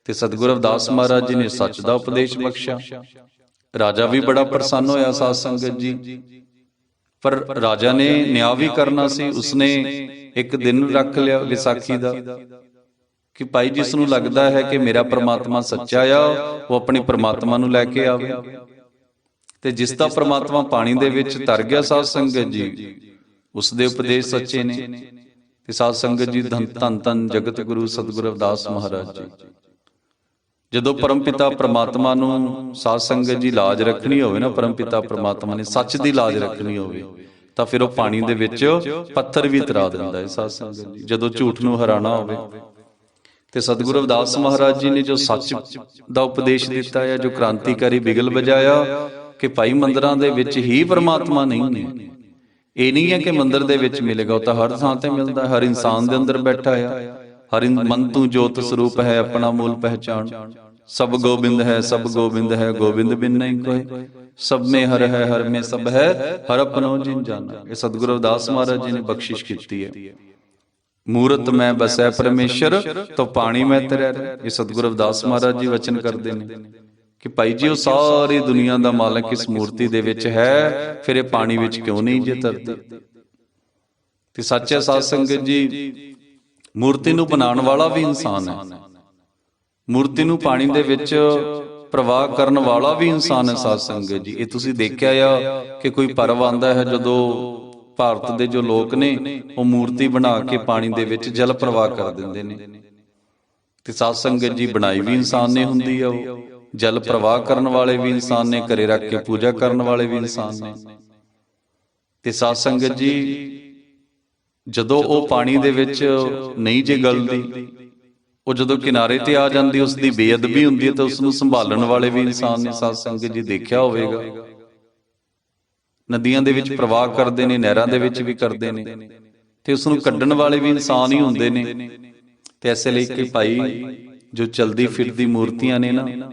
ਤੇ ਸਤਿਗੁਰੂ ਅਵਦਾਸ ਮਹਾਰਾਜ ਜੀ ਨੇ ਸੱਚ ਦਾ ਉਪਦੇਸ਼ ਬਖਸ਼ਿਆ। ਰਾਜਾ ਵੀ ਬੜਾ ਪ੍ਰਸੰਨ ਹੋਇਆ ਸਾਧ ਸੰਗਤ ਜੀ। ਪਰ ਰਾਜਾ ਨੇ ਨਿਆਂ ਵੀ ਕਰਨਾ ਸੀ ਉਸਨੇ ਇੱਕ ਦਿਨ ਰੱਖ ਲਿਆ ਵਿਸਾਖੀ ਦਾ ਕਿ ਭਾਈ ਜਿਸ ਨੂੰ ਲੱਗਦਾ ਹੈ ਕਿ ਮੇਰਾ ਪ੍ਰਮਾਤਮਾ ਸੱਚਾ ਆ ਉਹ ਆਪਣੇ ਪ੍ਰਮਾਤਮਾ ਨੂੰ ਲੈ ਕੇ ਆਵੇ। ਤੇ ਜਿਸ ਦਾ ਪ੍ਰਮਾਤਮਾ ਪਾਣੀ ਦੇ ਵਿੱਚ ਤਰ ਗਿਆ ਸਾਧ ਸੰਗਤ ਜੀ ਉਸ ਦੇ ਉਪਦੇਸ਼ ਸੱਚੇ ਨੇ। ਤੇ ਸਾਧ ਸੰਗਤ ਜੀ ਧੰਨ ਧੰਨ ਜਗਤ ਗੁਰੂ ਸਤਿਗੁਰੂ ਰਵਿਦਾਸ ਮਹਾਰਾਜ ਜੀ। ਜਦੋਂ ਪਰਮਪਿਤਾ ਪ੍ਰਮਾਤਮਾ ਨੂੰ ਸਾਧ ਸੰਗਤ ਜੀ ਲਾਜ ਰੱਖਣੀ ਹੋਵੇ ਨਾ ਪਰਮਪਿਤਾ ਪ੍ਰਮਾਤਮਾ ਨੇ ਸੱਚ ਦੀ ਲਾਜ ਰੱਖਣੀ ਹੋਵੇ ਤਾਂ ਫਿਰ ਉਹ ਪਾਣੀ ਦੇ ਵਿੱਚ ਪੱਥਰ ਵੀ ਤਰਾ ਦਿੰਦਾ ਹੈ ਸਾਧ ਸੰਗਤ ਜੀ। ਜਦੋਂ ਝੂਠ ਨੂੰ ਹਰਾਣਾ ਹੋਵੇ। ਤੇ ਸਤਿਗੁਰੂ ਰਵਿਦਾਸ ਮਹਾਰਾਜ ਜੀ ਨੇ ਜੋ ਸੱਚ ਦਾ ਉਪਦੇਸ਼ ਦਿੱਤਾ ਹੈ ਜੋ ਕ੍ਰਾਂਤੀਕਾਰੀ ਬਿਗਲ ਵਜਾਇਆ ਕਿ ਭਾਈ ਮੰਦਰਾਂ ਦੇ ਵਿੱਚ ਹੀ ਪ੍ਰਮਾਤਮਾ ਨਹੀਂ ਨੇ। ਇਹ ਨਹੀਂ ਹੈ ਕਿ ਮੰਦਰ ਦੇ ਵਿੱਚ ਮਿਲੇਗਾ ਉਹ ਤਾਂ ਹਰ ਥਾਂ ਤੇ ਮਿਲਦਾ ਹੈ, ਹਰ ਇਨਸਾਨ ਦੇ ਅੰਦਰ ਬੈਠਾ ਆ ਹਰ ਮਨ ਤੂੰ ਜੋਤ ਸਰੂਪ ਹੈ ਆਪਣਾ ਮੂਲ ਪਹਿਚਾਨ ਸਭ ਗੋਬਿੰਦ ਹੈ, ਸਭ ਗੋਬਿੰਦ ਹੈ, ਗੋਬਿੰਦ ਬਿਨ ਨਹੀਂ ਕੋਈ ਸਭ ਮੇ ਹਰ ਹੈ, ਹਰ ਮੇ ਸਭ ਹੈ, ਹਰ ਆਪਣੋ ਜਿਨ ਜਾਣਾ। ਇਹ ਸਤਿਗੁਰੂ ਰਵਿਦਾਸ ਮਹਾਰਾਜ ਜੀ ਨੇ ਬਖਸ਼ਿਸ਼ ਕੀਤੀ ਹੈ। ਮੂਰਤ ਮੈਂ ਬਸੈ ਪਰਮੇਸ਼ਰ ਤੋ ਪਾਣੀ ਮੈਂ ਤਰੈ ਇਹ ਸਤਿਗੁਰੂ ਰਵਿਦਾਸ ਮਹਾਰਾਜ ਜੀ ਵਚਨ ਕਰਦੇ ਨੇ ਕਿ ਭਾਈ ਜੀ, ਉਹ ਸਾਰੀ ਦੁਨੀਆ ਦਾ ਮਾਲਕ ਇਸ ਮੂਰਤੀ ਦੇ ਵਿੱਚ ਹੈ, ਫਿਰ ਇਹ ਪਾਣੀ ਵਿੱਚ ਕਿਉਂ ਨਹੀਂ ਜੇ ਤਰਦੀ ਤੇ ਸੱਚੇ ਸਾਧ ਸੰਗਤ ਜੀ, ਮੂਰਤੀ ਨੂੰ ਬਣਾਉਣ ਵਾਲਾ ਵੀ ਇਨਸਾਨ ਹੈ। ਮੂਰਤੀ ਨੂੰ ਪਾਣੀ ਦੇ ਵਿੱਚ ਪ੍ਰਵਾਹ ਕਰਨ ਵਾਲਾ ਵੀ ਇਨਸਾਨ ਹੈ ਸਾਧ ਸੰਗਤ ਜੀ। ਇਹ ਤੁਸੀਂ ਦੇਖਿਆ ਆ ਕਿ ਕੋਈ ਪਰਵ ਆਂਦਾ ਹੈ ਜਦੋਂ ਭਾਰਤ ਦੇ ਜੋ ਲੋਕ ਨੇ ਉਹ ਮੂਰਤੀ ਬਣਾ ਕੇ ਪਾਣੀ ਦੇ ਵਿੱਚ ਜਲ ਪ੍ਰਵਾਹ ਕਰ ਦਿੰਦੇ ਨੇ। ਤੇ ਸਾਧ ਸੰਗਤ ਜੀ ਬਣਾਈ ਵੀ ਇਨਸਾਨ ਨੇ ਹੁੰਦੀ ਆ ਉਹ। ਜਲ ਪ੍ਰਵਾਹ ਕਰਨ ਵਾਲੇ ਵੀ ਇਨਸਾਨ ਨੇ ਘਰੇ ਰੱਖ ਕੇ ਪੂਜਾ ਕਰਨ ਵਾਲੇ ਵੀ ਇਨਸਾਨ ਨੇ। ਤੇ ਸਾਧ ਸੰਗਤ ਜੀ ਜਦੋਂ ਉਹ ਪਾਣੀ ਦੇ ਵਿੱਚ ਨਹੀਂ ਜੇ ਗਲਦੀ ਉਹ ਜਦੋਂ ਕਿਨਾਰੇ ਤੇ ਆ ਜਾਂਦੀ ਉਸ ਦੀ ਬੇਅਦਬੀ ਹੁੰਦੀ ਹੈ ਤਾਂ ਉਸ ਨੂੰ ਸੰਭਾਲਣ ਵਾਲੇ ਵੀ ਇਨਸਾਨ ਨੇ ਸਾਧ ਸੰਗਤ ਜੀ ਦੇਖਿਆ ਹੋਵੇਗਾ। ਨਦੀਆਂ ਦੇ ਵਿੱਚ ਪ੍ਰਵਾਹ ਕਰਦੇ ਨੇ ਨਹਿਰਾਂ ਦੇ ਵਿੱਚ ਵੀ ਕਰਦੇ ਨੇ। ਤੇ ਉਸ ਨੂੰ ਕੱਢਣ ਵਾਲੇ ਵੀ ਇਨਸਾਨ ਹੀ ਹੁੰਦੇ ਨੇ। ਤੇ ਐਸੇ ਲਈ ਕਿ ਭਾਈ ਜੋ ਚਲਦੀ ਫਿਰਦੀ ਮੂਰਤੀਆਂ ਨੇ ਨਾ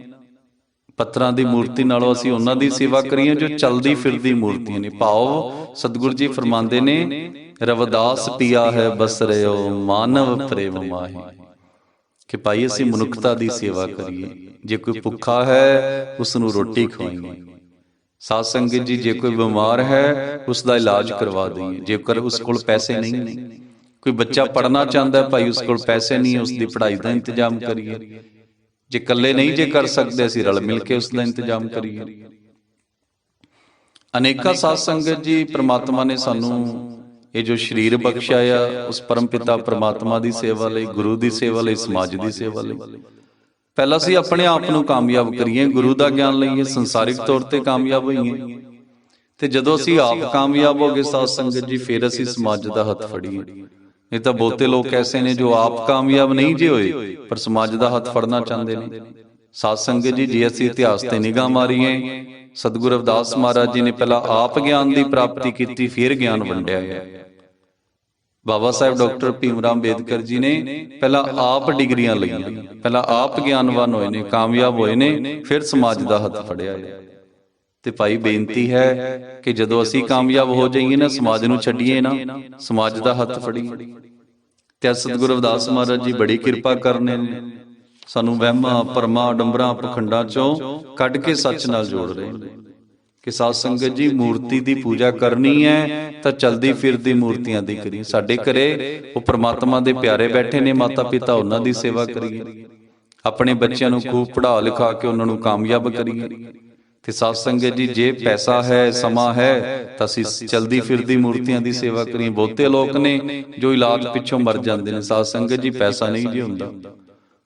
ਪੱਥਰਾਂ ਦੀ ਮੂਰਤੀ ਨਾਲੋਂ ਅਸੀਂ ਉਹਨਾਂ ਦੀ ਸੇਵਾ ਕਰੀਏ ਜੋ ਚਲਦੀ ਫਿਰਦੀ ਮੂਰਤੀਆਂ ਨੇ। ਭਾਵ ਸਤਿਗੁਰੂ ਜੀ ਫਰਮਾਉਂਦੇ ਨੇ ਰਵਦਾਸ ਪੀਆ ਹੈ ਬਸ ਰਿਓ ਮਾਨਵ ਪ੍ਰੇਮ ਮਾਹੀ। ਕਿ ਭਾਈ ਅਸੀਂ ਮਨੁੱਖਤਾ ਦੀ ਸੇਵਾ ਕਰੀਏ। ਜੇ ਕੋਈ ਭੁੱਖਾ ਹੈ ਉਸ ਨੂੰ ਰੋਟੀ ਖਵਾਈਏ। ਸਾਧ ਸੰਗਤ ਜੀ ਜੇ ਕੋਈ ਬਿਮਾਰ ਹੈ ਉਸ ਦਾ ਇਲਾਜ ਕਰਵਾ ਦਈਏ। ਜੇਕਰ ਉਸ ਕੋਲ ਪੈਸੇ ਨਹੀਂ ਨੇ ਕੋਈ ਬੱਚਾ ਪੜਨਾ ਚਾਹੁੰਦਾ ਹੈ ਭਾਈ ਉਸ ਕੋਲ ਪੈਸੇ ਨਹੀਂ ਉਸ ਦੀ ਪੜ੍ਹਾਈ ਦਾ ਇੰਤਜ਼ਾਮ ਕਰੀਏ। ਜੇ ਇਕੱਲੇ ਨਹੀਂ ਜੇ ਕਰ ਸਕਦੇ ਅਸੀਂ ਰਲ ਮਿਲ ਕੇ ਉਸ ਦਾ ਇੰਤਜ਼ਾਮ ਕਰੀਏ। ਅਨੇਕਾਂ ਸਾਧ ਸੰਗਤ ਜੀ ਪ੍ਰਮਾਤਮਾ ਨੇ ਸਾਨੂੰ ਇਹ ਜੋ ਸਰੀਰ ਬਖਸ਼ਿਆ ਆ, ਉਸ ਪਰਮ ਪਿਤਾ ਪ੍ਰਮਾਤਮਾ ਦੀ ਸੇਵਾ ਲਈ, ਗੁਰੂ ਦੀ ਸੇਵਾ ਲਈ, ਸਮਾਜ ਦੀ ਸੇਵਾ ਲਈ। ਪਹਿਲਾਂ ਅਸੀਂ ਆਪਣੇ ਆਪ ਨੂੰ ਕਾਮਯਾਬ ਕਰੀਏ, ਗੁਰੂ ਦਾ ਗਿਆਨ ਲਈਏ, ਸੰਸਾਰਿਕ ਤੌਰ ਤੇ ਕਾਮਯਾਬ ਹੋਈਏ। ਤੇ ਜਦੋਂ ਅਸੀਂ ਆਪ ਕਾਮਯਾਬ ਹੋ ਗਏ, ਸਾਧ ਸੰਗਤ ਜੀ, ਫਿਰ ਅਸੀਂ ਸਮਾਜ ਦਾ ਹੱਥ ਫੜੀਏ। ਇਹ ਤਾਂ ਬਹੁਤੇ ਲੋਕ ਐਸੇ ਨੇ ਜੋ ਆਪ ਕਾਮਯਾਬ ਨਹੀਂ ਜੇ ਹੋਏ, ਪਰ ਸਮਾਜ ਦਾ ਹੱਥ ਫੜਨਾ ਚਾਹੁੰਦੇ ਨੇ। ਸਾਧ ਸੰਗਤ ਜੀ, ਜੇ ਅਸੀਂ ਇਤਿਹਾਸ ਤੇ ਨਿਗਾਹ ਮਾਰੀਏ ਸਤਿਗੁਰੂ ਅਵਦਾਸ ਮਹਾਰਾਜ ਜੀ ਨੇ ਪਹਿਲਾਂ ਆਪ ਗਿਆਨ ਦੀ ਪ੍ਰਾਪਤੀ ਕੀਤੀ, ਫਿਰ ਗਿਆਨ ਵੰਡਿਆ। ਗਿਆ ਬਾਬਾ ਸਾਹਿਬ ਡਾਕਟਰ ਭੀਮਰਾਮ ਅੰਬੇਦਕਰ ਜੀ ਨੇ ਪਹਿਲਾਂ ਆਪ ਡਿਗਰੀਆਂ ਲਈਆਂ। ਪਹਿਲਾਂ ਆਪ ਗਿਆਨਵਾਨ ਹੋਏ ਨੇ, ਕਾਮਯਾਬ ਹੋਏ ਨੇ, ਫਿਰ ਸਮਾਜ ਦਾ ਹੱਥ ਫੜਿਆ ਹੈ। ਤੇ ਭਾਈ ਬੇਨਤੀ ਹੈ ਕਿ ਜਦੋਂ ਅਸੀਂ ਕਾਮਯਾਬ ਹੋ ਜਾਈਏ ਨਾ, ਸਮਾਜ ਨੂੰ ਛੱਡੀਏ ਨਾ, ਸਮਾਜ ਦਾ ਹੱਥ ਫੜੀਏ। ਤੇ ਅੱਜ ਸਤਿਗੁਰੂ ਅਵਦਾਸ ਮਹਾਰਾਜ ਜੀ ਬੜੀ ਕਿਰਪਾ ਕਰਨੇ ਨੇ। ਸਾਨੂੰ ਵਹਿਮਾਂ ਪਰਮਾ ਡੰਬਰਾਂ ਪਖੰਡਾਂ ਚੋਂ ਕੱਢ ਕੇ ਸੱਚ ਨਾਲ ਜੋੜ ਰਹੇ ਨੇ ਕਿ ਸਾਧ ਸੰਗਤ ਜੀ ਮੂਰਤੀ ਦੀ ਪੂਜਾ ਕਰਨੀ ਹੈ ਤਾਂ ਚਲਦੀ ਫਿਰਦੀ ਮੂਰਤੀਆਂ ਦੀ ਕਰੀਏ। ਸਾਡੇ ਘਰੇ ਉਹ ਪ੍ਰਮਾਤਮਾ ਦੇ ਪਿਆਰੇ ਬੈਠੇ ਨੇ ਮਾਤਾ ਪਿਤਾ ਉਹਨਾਂ ਦੀ ਸੇਵਾ ਕਰੀਏ। ਆਪਣੇ ਬੱਚਿਆਂ ਨੂੰ ਖੂਬ ਪੜ੍ਹਾ ਲਿਖਾ ਕੇ ਉਹਨਾਂ ਨੂੰ ਕਾਮਯਾਬ ਕਰੀਏ। ਤੇ ਸਾਧ ਸੰਗਤ ਜੀ ਜੇ ਪੈਸਾ ਹੈ ਸਮਾਂ ਹੈ ਤਾਂ ਅਸੀਂ ਚਲਦੀ ਫਿਰਦੀ ਮੂਰਤੀਆਂ ਦੀ ਸੇਵਾ ਕਰੀਏ। ਬਹੁਤੇ ਲੋਕ ਨੇ ਜੋ ਇਲਾਜ ਪਿੱਛੋਂ ਮਰ ਜਾਂਦੇ ਨੇ। ਸਾਧ ਸੰਗਤ ਜੀ ਪੈਸਾ ਨਹੀਂ ਜੀ ਹੁੰਦਾ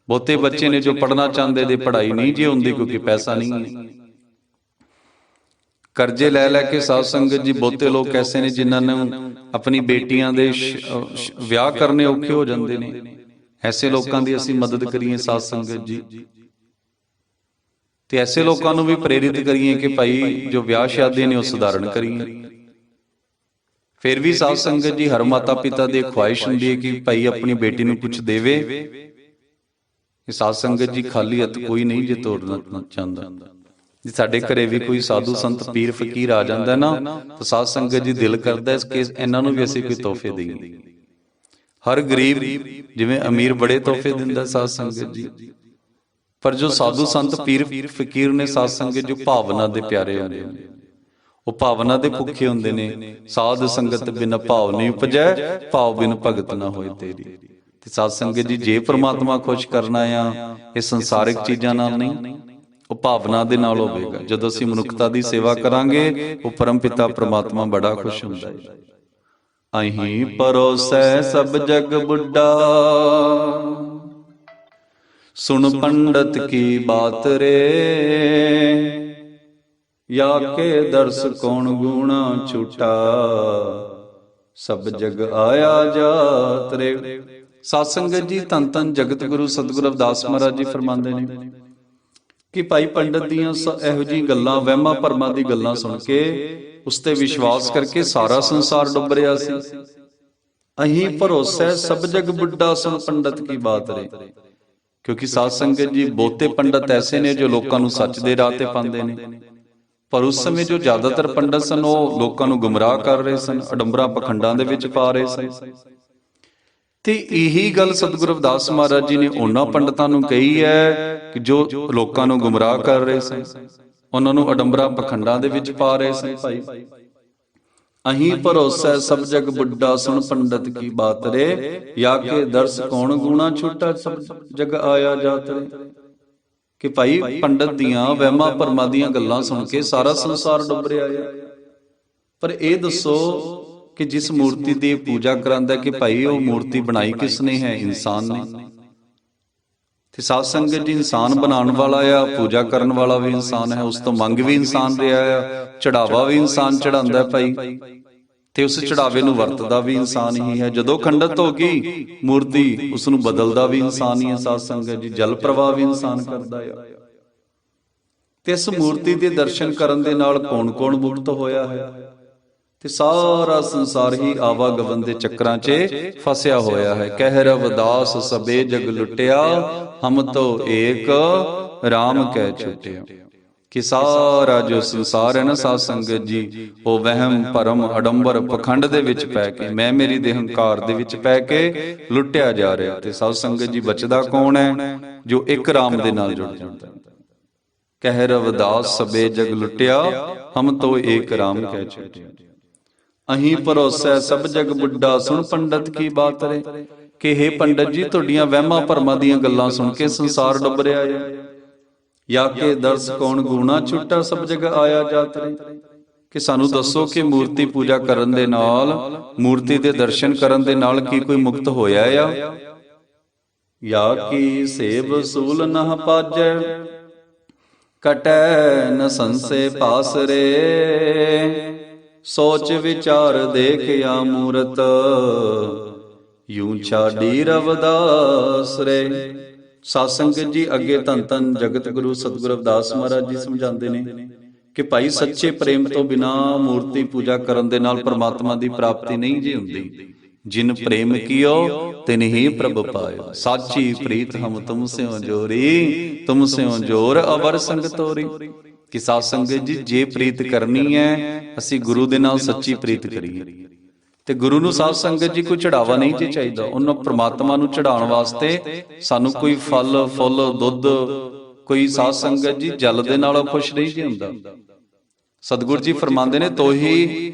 ਬਹੁਤੇ ਬੱਚੇ ਨੇ ਜੋ ਪੜਨਾ ਚਾਹੁੰਦੇ ਦੇ ਪੜ੍ਹਾਈ ਨਹੀਂ ਜੀ ਹੁੰਦੀ ਕਿਉਂਕਿ ਪੈਸਾ ਨਹੀਂ ਹੈ। ਕਰਜ਼ੇ ਲੈ ਲੈ ਕੇ ਸਾਧ ਸੰਗਤ ਜੀ ਬਹੁਤੇ ਲੋਕ ਐਸੇ ਨੇ ਜਿਨ੍ਹਾਂ ਨੂੰ ਆਪਣੀ ਬੇਟੀਆਂ ਦੇ ਵਿਆਹ ਕਰਨੇ ਔਖੇ ਹੋ ਜਾਂਦੇ ਨੇ। ਐਸੇ ਲੋਕਾਂ ਦੀ ਅਸੀਂ ਮਦਦ ਕਰੀਏ ਸਾਧ ਸੰਗਤ ਜੀ। ਤੇ ਐਸੇ ਲੋਕਾਂ ਨੂੰ ਵੀ ਪ੍ਰੇਰਿਤ ਕਰੀਏ ਕਿ ਭਾਈ ਜੋ ਵਿਆਹ ਸ਼ਾਦੀਆਂ ਨੇ ਉਹ ਸੁਧਾਰਨ ਕਰੀਏ। ਫਿਰ ਵੀ ਸਾਧ ਸੰਗਤ ਜੀ ਹਰ ਮਾਤਾ ਪਿਤਾ ਦੀ ਖੁਆਇਸ਼ ਹੁੰਦੀ ਹੈ ਕਿ ਭਾਈ ਆਪਣੀ ਬੇਟੀ ਨੂੰ ਕੁਝ ਦੇਵੇ। ਇਹ ਸਾਧ ਸੰਗਤ ਜੀ ਖਾਲੀ ਹੱਥ ਕੋਈ ਨਹੀਂ ਜੇ ਤੋੜਨਾ ਚਾਹੁੰਦਾ। ਜੇ ਸਾਡੇ ਘਰੇ ਵੀ ਕੋਈ ਸਾਧੂ ਸੰਤ ਪੀਰ ਫਕੀਰ ਆ ਜਾਂਦਾ ਨਾ ਤਾਂ ਸਾਧ ਸੰਗਤ ਜੀ ਦਿਲ ਕਰਦਾ ਇਸ ਕਿ ਇਹਨਾਂ ਨੂੰ ਵੀ ਅਸੀਂ ਕੋਈ ਤੋਹਫੇ ਦੇਈਏ। ਹਰ ਗਰੀਬ ਜਿਵੇਂ ਅਮੀਰ ਬੜੇ ਤੋਹਫੇ ਦਿੰਦਾ ਸਾਧ ਸੰਗਤ ਜੀ। ਪਰ ਜੋ ਸਾਧੂ ਸੰਤ ਪੀਰ ਫਕੀਰ ਨੇ ਸਾਧ ਸੰਗਤ ਜੋ ਭਾਵਨਾ ਦੇ ਪਿਆਰੇ ਹੁੰਦੇ ਨੇ। ਉਹ ਭਾਵਨਾ ਦੇ ਭੁੱਖੇ ਹੁੰਦੇ ਨੇ। ਸਾਧ ਸੰਗਤ ਬਿਨ ਭਾਵ ਨਹੀਂ ਉਪਜੈ ਭਾਵ ਬਿਨ ਭਗਤ ਨਾ ਹੋਏ ਤੇਰੀ। ਤੇ ਸਾਧ ਸੰਗਤ ਜੀ, ਜੇ ਪ੍ਰਮਾਤਮਾ ਖੁਸ਼ ਕਰਨਾ ਆ, ਇਹ ਸੰਸਾਰਿਕ ਚੀਜ਼ਾਂ ਨਾਲ ਨਹੀਂ, ਉਹ ਭਾਵਨਾ ਦੇ ਨਾਲ ਹੋਵੇਗਾ। ਜਦੋਂ ਅਸੀਂ ਮਨੁੱਖਤਾ ਦੀ ਸੇਵਾ ਕਰਾਂਗੇ, ਉਹ ਪਰਮ ਪਿਤਾ ਪ੍ਰਮਾਤਮਾ ਬੜਾ ਖੁਸ਼ ਹੁੰਦਾ ਹੈ। ਅਹੀਂ ਪਰੋਸੈ ਸਭ ਜਗ ਬੁੱਢਾ। ਸੁਣ ਪੰਡਤ ਕੀ ਬਾਤ ਰੇ। ਯਾ ਕੇ ਦਰਸ ਕੌਣ ਗੁਣਾ ਛੁਟਾ ਸਭ ਜਗ ਆਇਆ ਜਾਤ ਰੇ। ਸਤ ਸੰਗਤ ਜੀ, ਧੰਨ ਧੰਨ ਜਗਤ ਗੁਰੂ ਸਤਿਗੁਰੂ ਅਵਦਾਸ ਮਹਾਰਾਜ ਜੀ ਫਰਮਾਉਂਦੇ ਨੇ ਕਿ ਭਾਈ ਪੰਡਤ ਦੀਆਂ ਇਹੋ ਜੀ ਗੱਲਾਂ, ਵਹਿਮਾਂ ਭਰਮਾਂ ਦੀ ਗੱਲਾਂ ਸੁਣ ਕੇ ਉਸ ਤੇ ਵਿਸ਼ਵਾਸ ਕਰਕੇ ਸਾਰਾ ਸੰਸਾਰ ਡੁੱਬ ਰਿਹਾ ਸੀ। ਅਹੀਂ ਭਰੋਸਾ ਸਭ ਜਗ ਬੁੱਢਾ ਸੁਣ ਪੰਡਤ ਕੀ ਬਾਤ ਰੇ। ਕਿਉਂਕਿ ਸਾਧ ਸੰਗਤ ਜੀ, ਬਹੁਤੇ ਪੰਡਤ ਐਸੇ ਨੇ ਜੋ ਲੋਕਾਂ ਨੂੰ ਸੱਚ ਦੇ ਰਾਹ ਤੇ ਪਾਉਂਦੇ ਨੇ। ਪਰ ਉਸ ਸਮੇਂ ਜੋ ਜ਼ਿਆਦਾਤਰ ਪੰਡਤ ਸਨ, ਉਹ ਲੋਕਾਂ ਨੂੰ ਗੁੰਮਰਾਹ ਕਰ ਰਹੇ ਸਨ, ਅਡੰਬਰਾ ਪਖੰਡਾਂ ਦੇ ਵਿੱਚ ਪਾ ਰਹੇ ਸਨ। ਤੇ ਇਹੀ ਗੱਲ ਸਤਿਗੁਰੂ ਰਵਿਦਾਸ ਮਹਾਰਾਜ ਜੀ ਨੇ ਉਹਨਾਂ ਪੰਡਤਾਂ ਨੂੰ ਕਹੀ ਹੈ ਕਿ ਜੋ ਲੋਕਾਂ ਨੂੰ ਗੁੰਮਰਾਹ ਕਰ ਰਹੇ ਸਨ, ਉਹਨਾਂ ਨੂੰ ਅਡੰਬਰਾ ਪਖੰਡਾਂ ਦੇ ਵਿੱਚ ਪਾ ਰਹੇ ਸਨ ਭਾਈ। ਅਹੀਂ ਭਰੋਸਾ ਸਭ ਜਗ ਬੁੱਢਾ ਸੁਣ ਪੰਡਤ ਕੀ ਬਾਤ ਰੇ, ਯਾ ਕੇ ਦਰਸ ਕੌਣ ਗੁਣਾ ਛੋਟਾ ਸਭ ਜਗ ਆਇਆ ਜਾਤ ਰੇ। ਕਿ ਭਾਈ ਪੰਡਤ ਦੀਆਂ ਵਹਿਮਾਂ ਭਰਮਾਂ ਦੀਆਂ ਗੱਲਾਂ ਸੁਣ ਕੇ ਸਾਰਾ ਸੰਸਾਰ ਡੁੱਬ ਰਿਹਾ ਹੈ ਪਰ ਇਹ ਦੱਸੋ ਕਿ ਜਿਸ ਮੂਰਤੀ ਦੀ ਪੂਜਾ ਕਰਾਂਦਾ ਕਿ ਭਾਈ ਉਹ ਮੂਰਤੀ ਬਣਾਈ ਕਿਸ ਨੇ ਹੈ ਇਨਸਾਨ ਨੇ? ਤੇ ਸਾਧ ਸੰਗਤ ਜੀ ਇਨਸਾਨ ਬਣਾਉਣ ਵਾਲਾ ਆ ਪੂਜਾ ਕਰਨ ਵਾਲਾ ਵੀ ਇਨਸਾਨ ਹੈ ਉਸ ਤੋਂ ਮੰਗ ਵੀ ਇਨਸਾਨ ਰਿਹਾ ਆ ਚੜਾਵਾ ਵੀ ਇਨਸਾਨ ਚੜਾਉਂਦਾ ਭਾਈ। ਤੇ ਉਸ ਚੜਾਵੇ ਨੂੰ ਵਰਤਦਾ ਵੀ ਇਨਸਾਨ ਹੀ ਹੈ। ਜਦੋਂ ਖੰਡਤ ਹੋ ਗਈ ਮੂਰਤੀ ਉਸ ਨੂੰ ਬਦਲਦਾ ਵੀ ਇਨਸਾਨ ਹੀ ਹੈ ਸਾਧ ਸੰਗਤ ਜੀ। ਜਲ ਪ੍ਰਵਾਹ ਵੀ ਇਨਸਾਨ ਕਰਦਾ ਆ। ਤੇ ਇਸ ਮੂਰਤੀ ਦੇ ਦਰਸ਼ਨ ਕਰਨ ਦੇ ਨਾਲ ਕੌਣ-ਕੌਣ ਮੁਕਤ ਹੋਇਆ? ਹੈ ਤੇ ਸਾਰਾ ਸੰਸਾਰ ਹੀ ਆਵਾਗਮਨ ਦੇ ਚੱਕਰਾਂ 'ਚ ਫਸਿਆ ਹੋਇਆ ਹੈ। ਕਹਿ ਰਵਦਾਸ ਸਬੇ ਜਗ ਲੁੱਟਿਆ, ਹਮ ਤੋ ਏਕ RAM ਕਹਿ ਛੁਟਿਆ। ਕਿ ਸਾਰਾ ਜੋ ਸੰਸਾਰ ਹੈ ਨਾ ਸਾਧ ਸੰਗਤ ਜੀ, ਉਹ ਵਹਿਮ, ਭਰਮ, ਅਡੰਬਰ ਪਖੰਡ ਦੇ ਵਿੱਚ ਪੈ ਕੇ, ਮੈਂ ਮੇਰੀ ਦੇ ਹੰਕਾਰ ਦੇ ਵਿੱਚ ਪੈ ਕੇ ਲੁੱਟਿਆ ਜਾ ਰਿਹਾ। ਤੇ ਸਾਧ ਸੰਗਤ ਜੀ ਬਚਦਾ ਕੌਣ ਹੈ? ਜੋ ਇੱਕ RAM ਦੇ ਨਾਲ ਜੁੜ ਜਾਂਦਾ। ਕਹਿ ਰਵਦਾਸ ਸਬੇ ਜਗ ਲੁੱਟਿਆ, ਹਮ ਤੋ ਏਕ RAM ਕਹਿ ਛੁਟਿਆ। ਅਹੀਂ ਭਰੋਸਾ ਸਭ ਜਗ ਬੁੱਢਾ ਸੁਣ ਪੰਡਤ ਕੀ ਬਾਤ ਰੇ ਕਿ हे ਪੰਡਤ ਜੀ ਤੁਹਾਡੀਆਂ ਵਹਿਮਾਂ ਭਰਮਾਂ ਦੀਆਂ ਗੱਲਾਂ ਸੁਣ ਕੇ ਸੰਸਾਰ ਡੁੱਬ ਰਿਹਾ ਹੈ। ਯਾ ਕੇ ਦਰਸ ਕੌਣ ਗੂਣਾ ਛੁੱਟਾ ਸਭ ਜਗ ਆਇਆ ਜਾਤ ਰੇ। ਕਿ ਸਾਨੂੰ ਦੱਸੋ ਕਿ ਮੂਰਤੀ ਪੂਜਾ ਕਰਨ ਦੇ ਨਾਲ ਮੂਰਤੀ ਦੇ ਦਰਸ਼ਨ ਕਰਨ ਦੇ ਨਾਲ ਕੀ ਕੋਈ ਮੁਕਤ ਹੋਇਆ ਆ? ਯਾ ਕੀ ਸੇਬ ਸੂਲ ਨਹ ਪਾਜੈ ਕਟੈ ਨ ਸੰਸੇ ਪਾਸ ਰੇ। ਸੋਚ ਵਿਚਾਰ ਦੇਖਿਆ ਮੂਰਤ। ਯੂੰ ਛਾੜੀ ਰਵਦਾਸ ਰੇ। ਸਾਧ ਜੀ ਅੱਗੇ ਧੰਨ ਧੰਨ ਜਗਤ ਗੁਰੂ ਸਤਿਗੁਰੂ ਰਵਿਦਾਸ ਮਹਾਰਾਜ ਜੀ ਸਮਝਾਉਂਦੇ ਨੇ ਕਿ ਭਾਈ ਸੱਚੇ ਪ੍ਰੇਮ ਤੋਂ ਬਿਨਾ ਮੂਰਤੀ ਪੂਜਾ ਕਰਨ ਦੇ ਨਾਲ ਪ੍ਰਮਾਤਮਾ ਦੀ ਪ੍ਰਾਪਤੀ ਨਹੀਂ ਜੀ ਹੁੰਦੀ। ਜਿਨ ਪ੍ਰੇਮ ਕੀਓ, ਤਿਨ ਹੀ ਪ੍ਰਭ ਪਾਇਓ। ਸਾਚੀ ਪ੍ਰੀਤ ਹਮ ਤੁਮ ਸਿਓ ਜੋਰੀ, ਤੁਮ ਸਿਓ ਜੋਰ ਅਵਰ ਸੰਗ ਤੋਰੀ। ਕਿ ਸਾਧ ਸੰਗਤ ਜੀ, ਜੇ ਪ੍ਰੀਤ ਕਰਨੀ ਹੈ, ਅਸੀਂ ਗੁਰੂ ਦੇ ਨਾਲ ਸੱਚੀ ਪ੍ਰੀਤ ਕਰੀਏ। ਤੇ ਗੁਰੂ ਨੂੰ ਸਾਧ ਸੰਗਤ ਜੀ ਕੋਈ ਚੜਾਵਾ ਨਹੀਂ ਜੀ ਚਾਹੀਦਾ। ਉਹਨਾਂ ਪ੍ਰਮਾਤਮਾ ਨੂੰ ਚੜਾਉਣ ਵਾਸਤੇ ਸਾਨੂੰ ਕੋਈ ਫਲ, ਫੁੱਲ, ਦੁੱਧ, ਕੋਈ ਸਾਧ ਸੰਗਤ ਜੀ ਜਲ ਦੇ ਨਾਲ ਖੁਸ਼ ਨਹੀਂ ਜੀ ਹੁੰਦਾ। ਸਤਿਗੁਰੂ ਜੀ ਫਰਮਾਉਂਦੇ ਨੇ, ਤੋਹੀ,